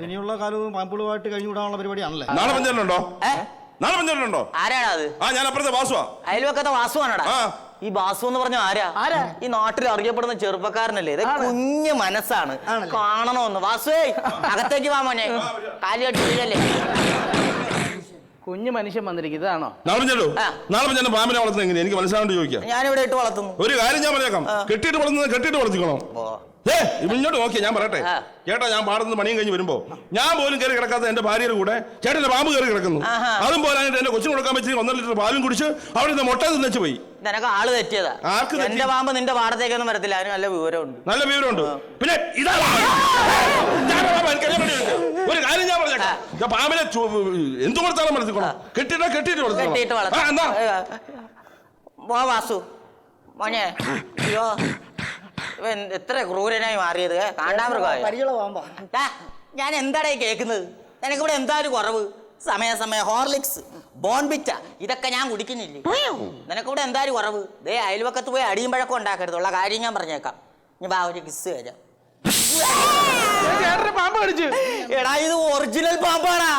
ഇനിയുള്ള കാലവും പാമ്പുകളുമായിട്ട് കഴിഞ്ഞുകൂടാനുള്ള പരിപാടിയാണല്ലേ? നാളെ പഞ്ചായത്തുണ്ടോ ഏ? നാളെ പഞ്ചായത്തുണ്ടോ ആരാണ് അത്? ആ ഞാൻ അപ്പുറത്തെ വാസുവാ. അയൽവക്കത്തെ വാസുവാണടാ? ആ. ഈ ബാസു എന്ന് പറഞ്ഞ ആരാ? ആരാ? ഈ നാട്ടിൽ അറിയപ്പെടുന്ന ചെറുപ്പക്കാരനല്ലേ? ഇത് കുഞ്ഞു മനസ്സാണ്. കാണണമെന്ന്. വാസുവേ അകത്തേക്ക് വാ മോനെ. കാലി കുഞ്ഞു മനുഷ്യൻ വന്നിരിക്കും. ഇതാണോ? നാളെ ഞാൻ. നാളെ പഞ്ചായത്ത് പാമ്പിനെ വളർത്തുന്നത് എങ്ങനെയാ? എനിക്ക് മനസ്സിലാവേണ്ടി ചോദിക്കാം. ഞാനിവിടെ ഇട്ട് വളർത്തുന്നു. ഒരു കാര്യം ഞാൻ പറഞ്ഞേക്കാം കെട്ടിട്ട് വളർത്തുന്നത് കെട്ടിട്ട് വളർത്തിക്കോണം. ഏ ഇങ്ങോട്ട് നോക്കിയാ ഞാൻ പറയട്ടെ. ചേട്ടാ ഞാൻ പാടുന്ന പണിയും കഴിഞ്ഞ് വരുമ്പോ ഞാൻ പോലും കയറി കിടക്കാത്ത എന്റെ ഭാര്യയുടെ കൂടെ ചേട്ടന്റെ പാമ്പ് കയറി കിടക്കുന്നു. അതും പോലായിട്ട് എന്റെ കൊച്ചിന് കൊടുക്കാൻ പറ്റി ഒന്നര ലിറ്റർ പാലും കുടിച്ച് അവിടെ നിന്ന് മുട്ട തിന്നു പോയി. നിനക്ക് ആൾ തെറ്റിയതാ. ആർക്ക് തെറ്റി? എന്റെ പാമ്പ് നിന്റെ പാടത്തേക്കൊന്നും വരത്തില്ല അതിന് നല്ല വിവരമുണ്ട്. നല്ല വിവരമുണ്ട്. പിന്നെ ഇതാ. ഒരു കാര്യം ഞാൻ പറഞ്ഞേക്കാം. പാമ്പിനെ എന്തു കൊടുത്താലും വളർത്തിക്കോണം കെട്ടിട്ടാ കെട്ടിട്ട് വാസു. മോനെ. അയ്യോ. ഇവൻ എത്ര ക്രൂരനായി മാറിയത്? കാണാൻ പരിചയമുള്ള പാമ്പാ? ഞാൻ എന്താടേ കേൾക്കുന്നത്? നിനക്കിവിടെ എന്താ ഒരു കുറവ് സമയാസമയം ഹോർലിക്സ് ബോൺബിറ്റ ഇതൊക്കെ ഞാൻ കുടിക്കുന്നില്ലേ? നിനക്കിവിടെ എന്താ ഒരു കുറവ്? ദേ അയൽവക്കത്ത് പോയി അടിയും പഴക്കം ഉണ്ടാക്കരുതുള്ള കാര്യം ഞാൻ പറഞ്ഞേക്കാം. ഇനി ബാ ഒരു കിസ് തരാം ചേട്ടന്റെ പാമ്പ് കടിച്ചു. എടാ ഇത് ഒറിജിനൽ പാമ്പാടാ.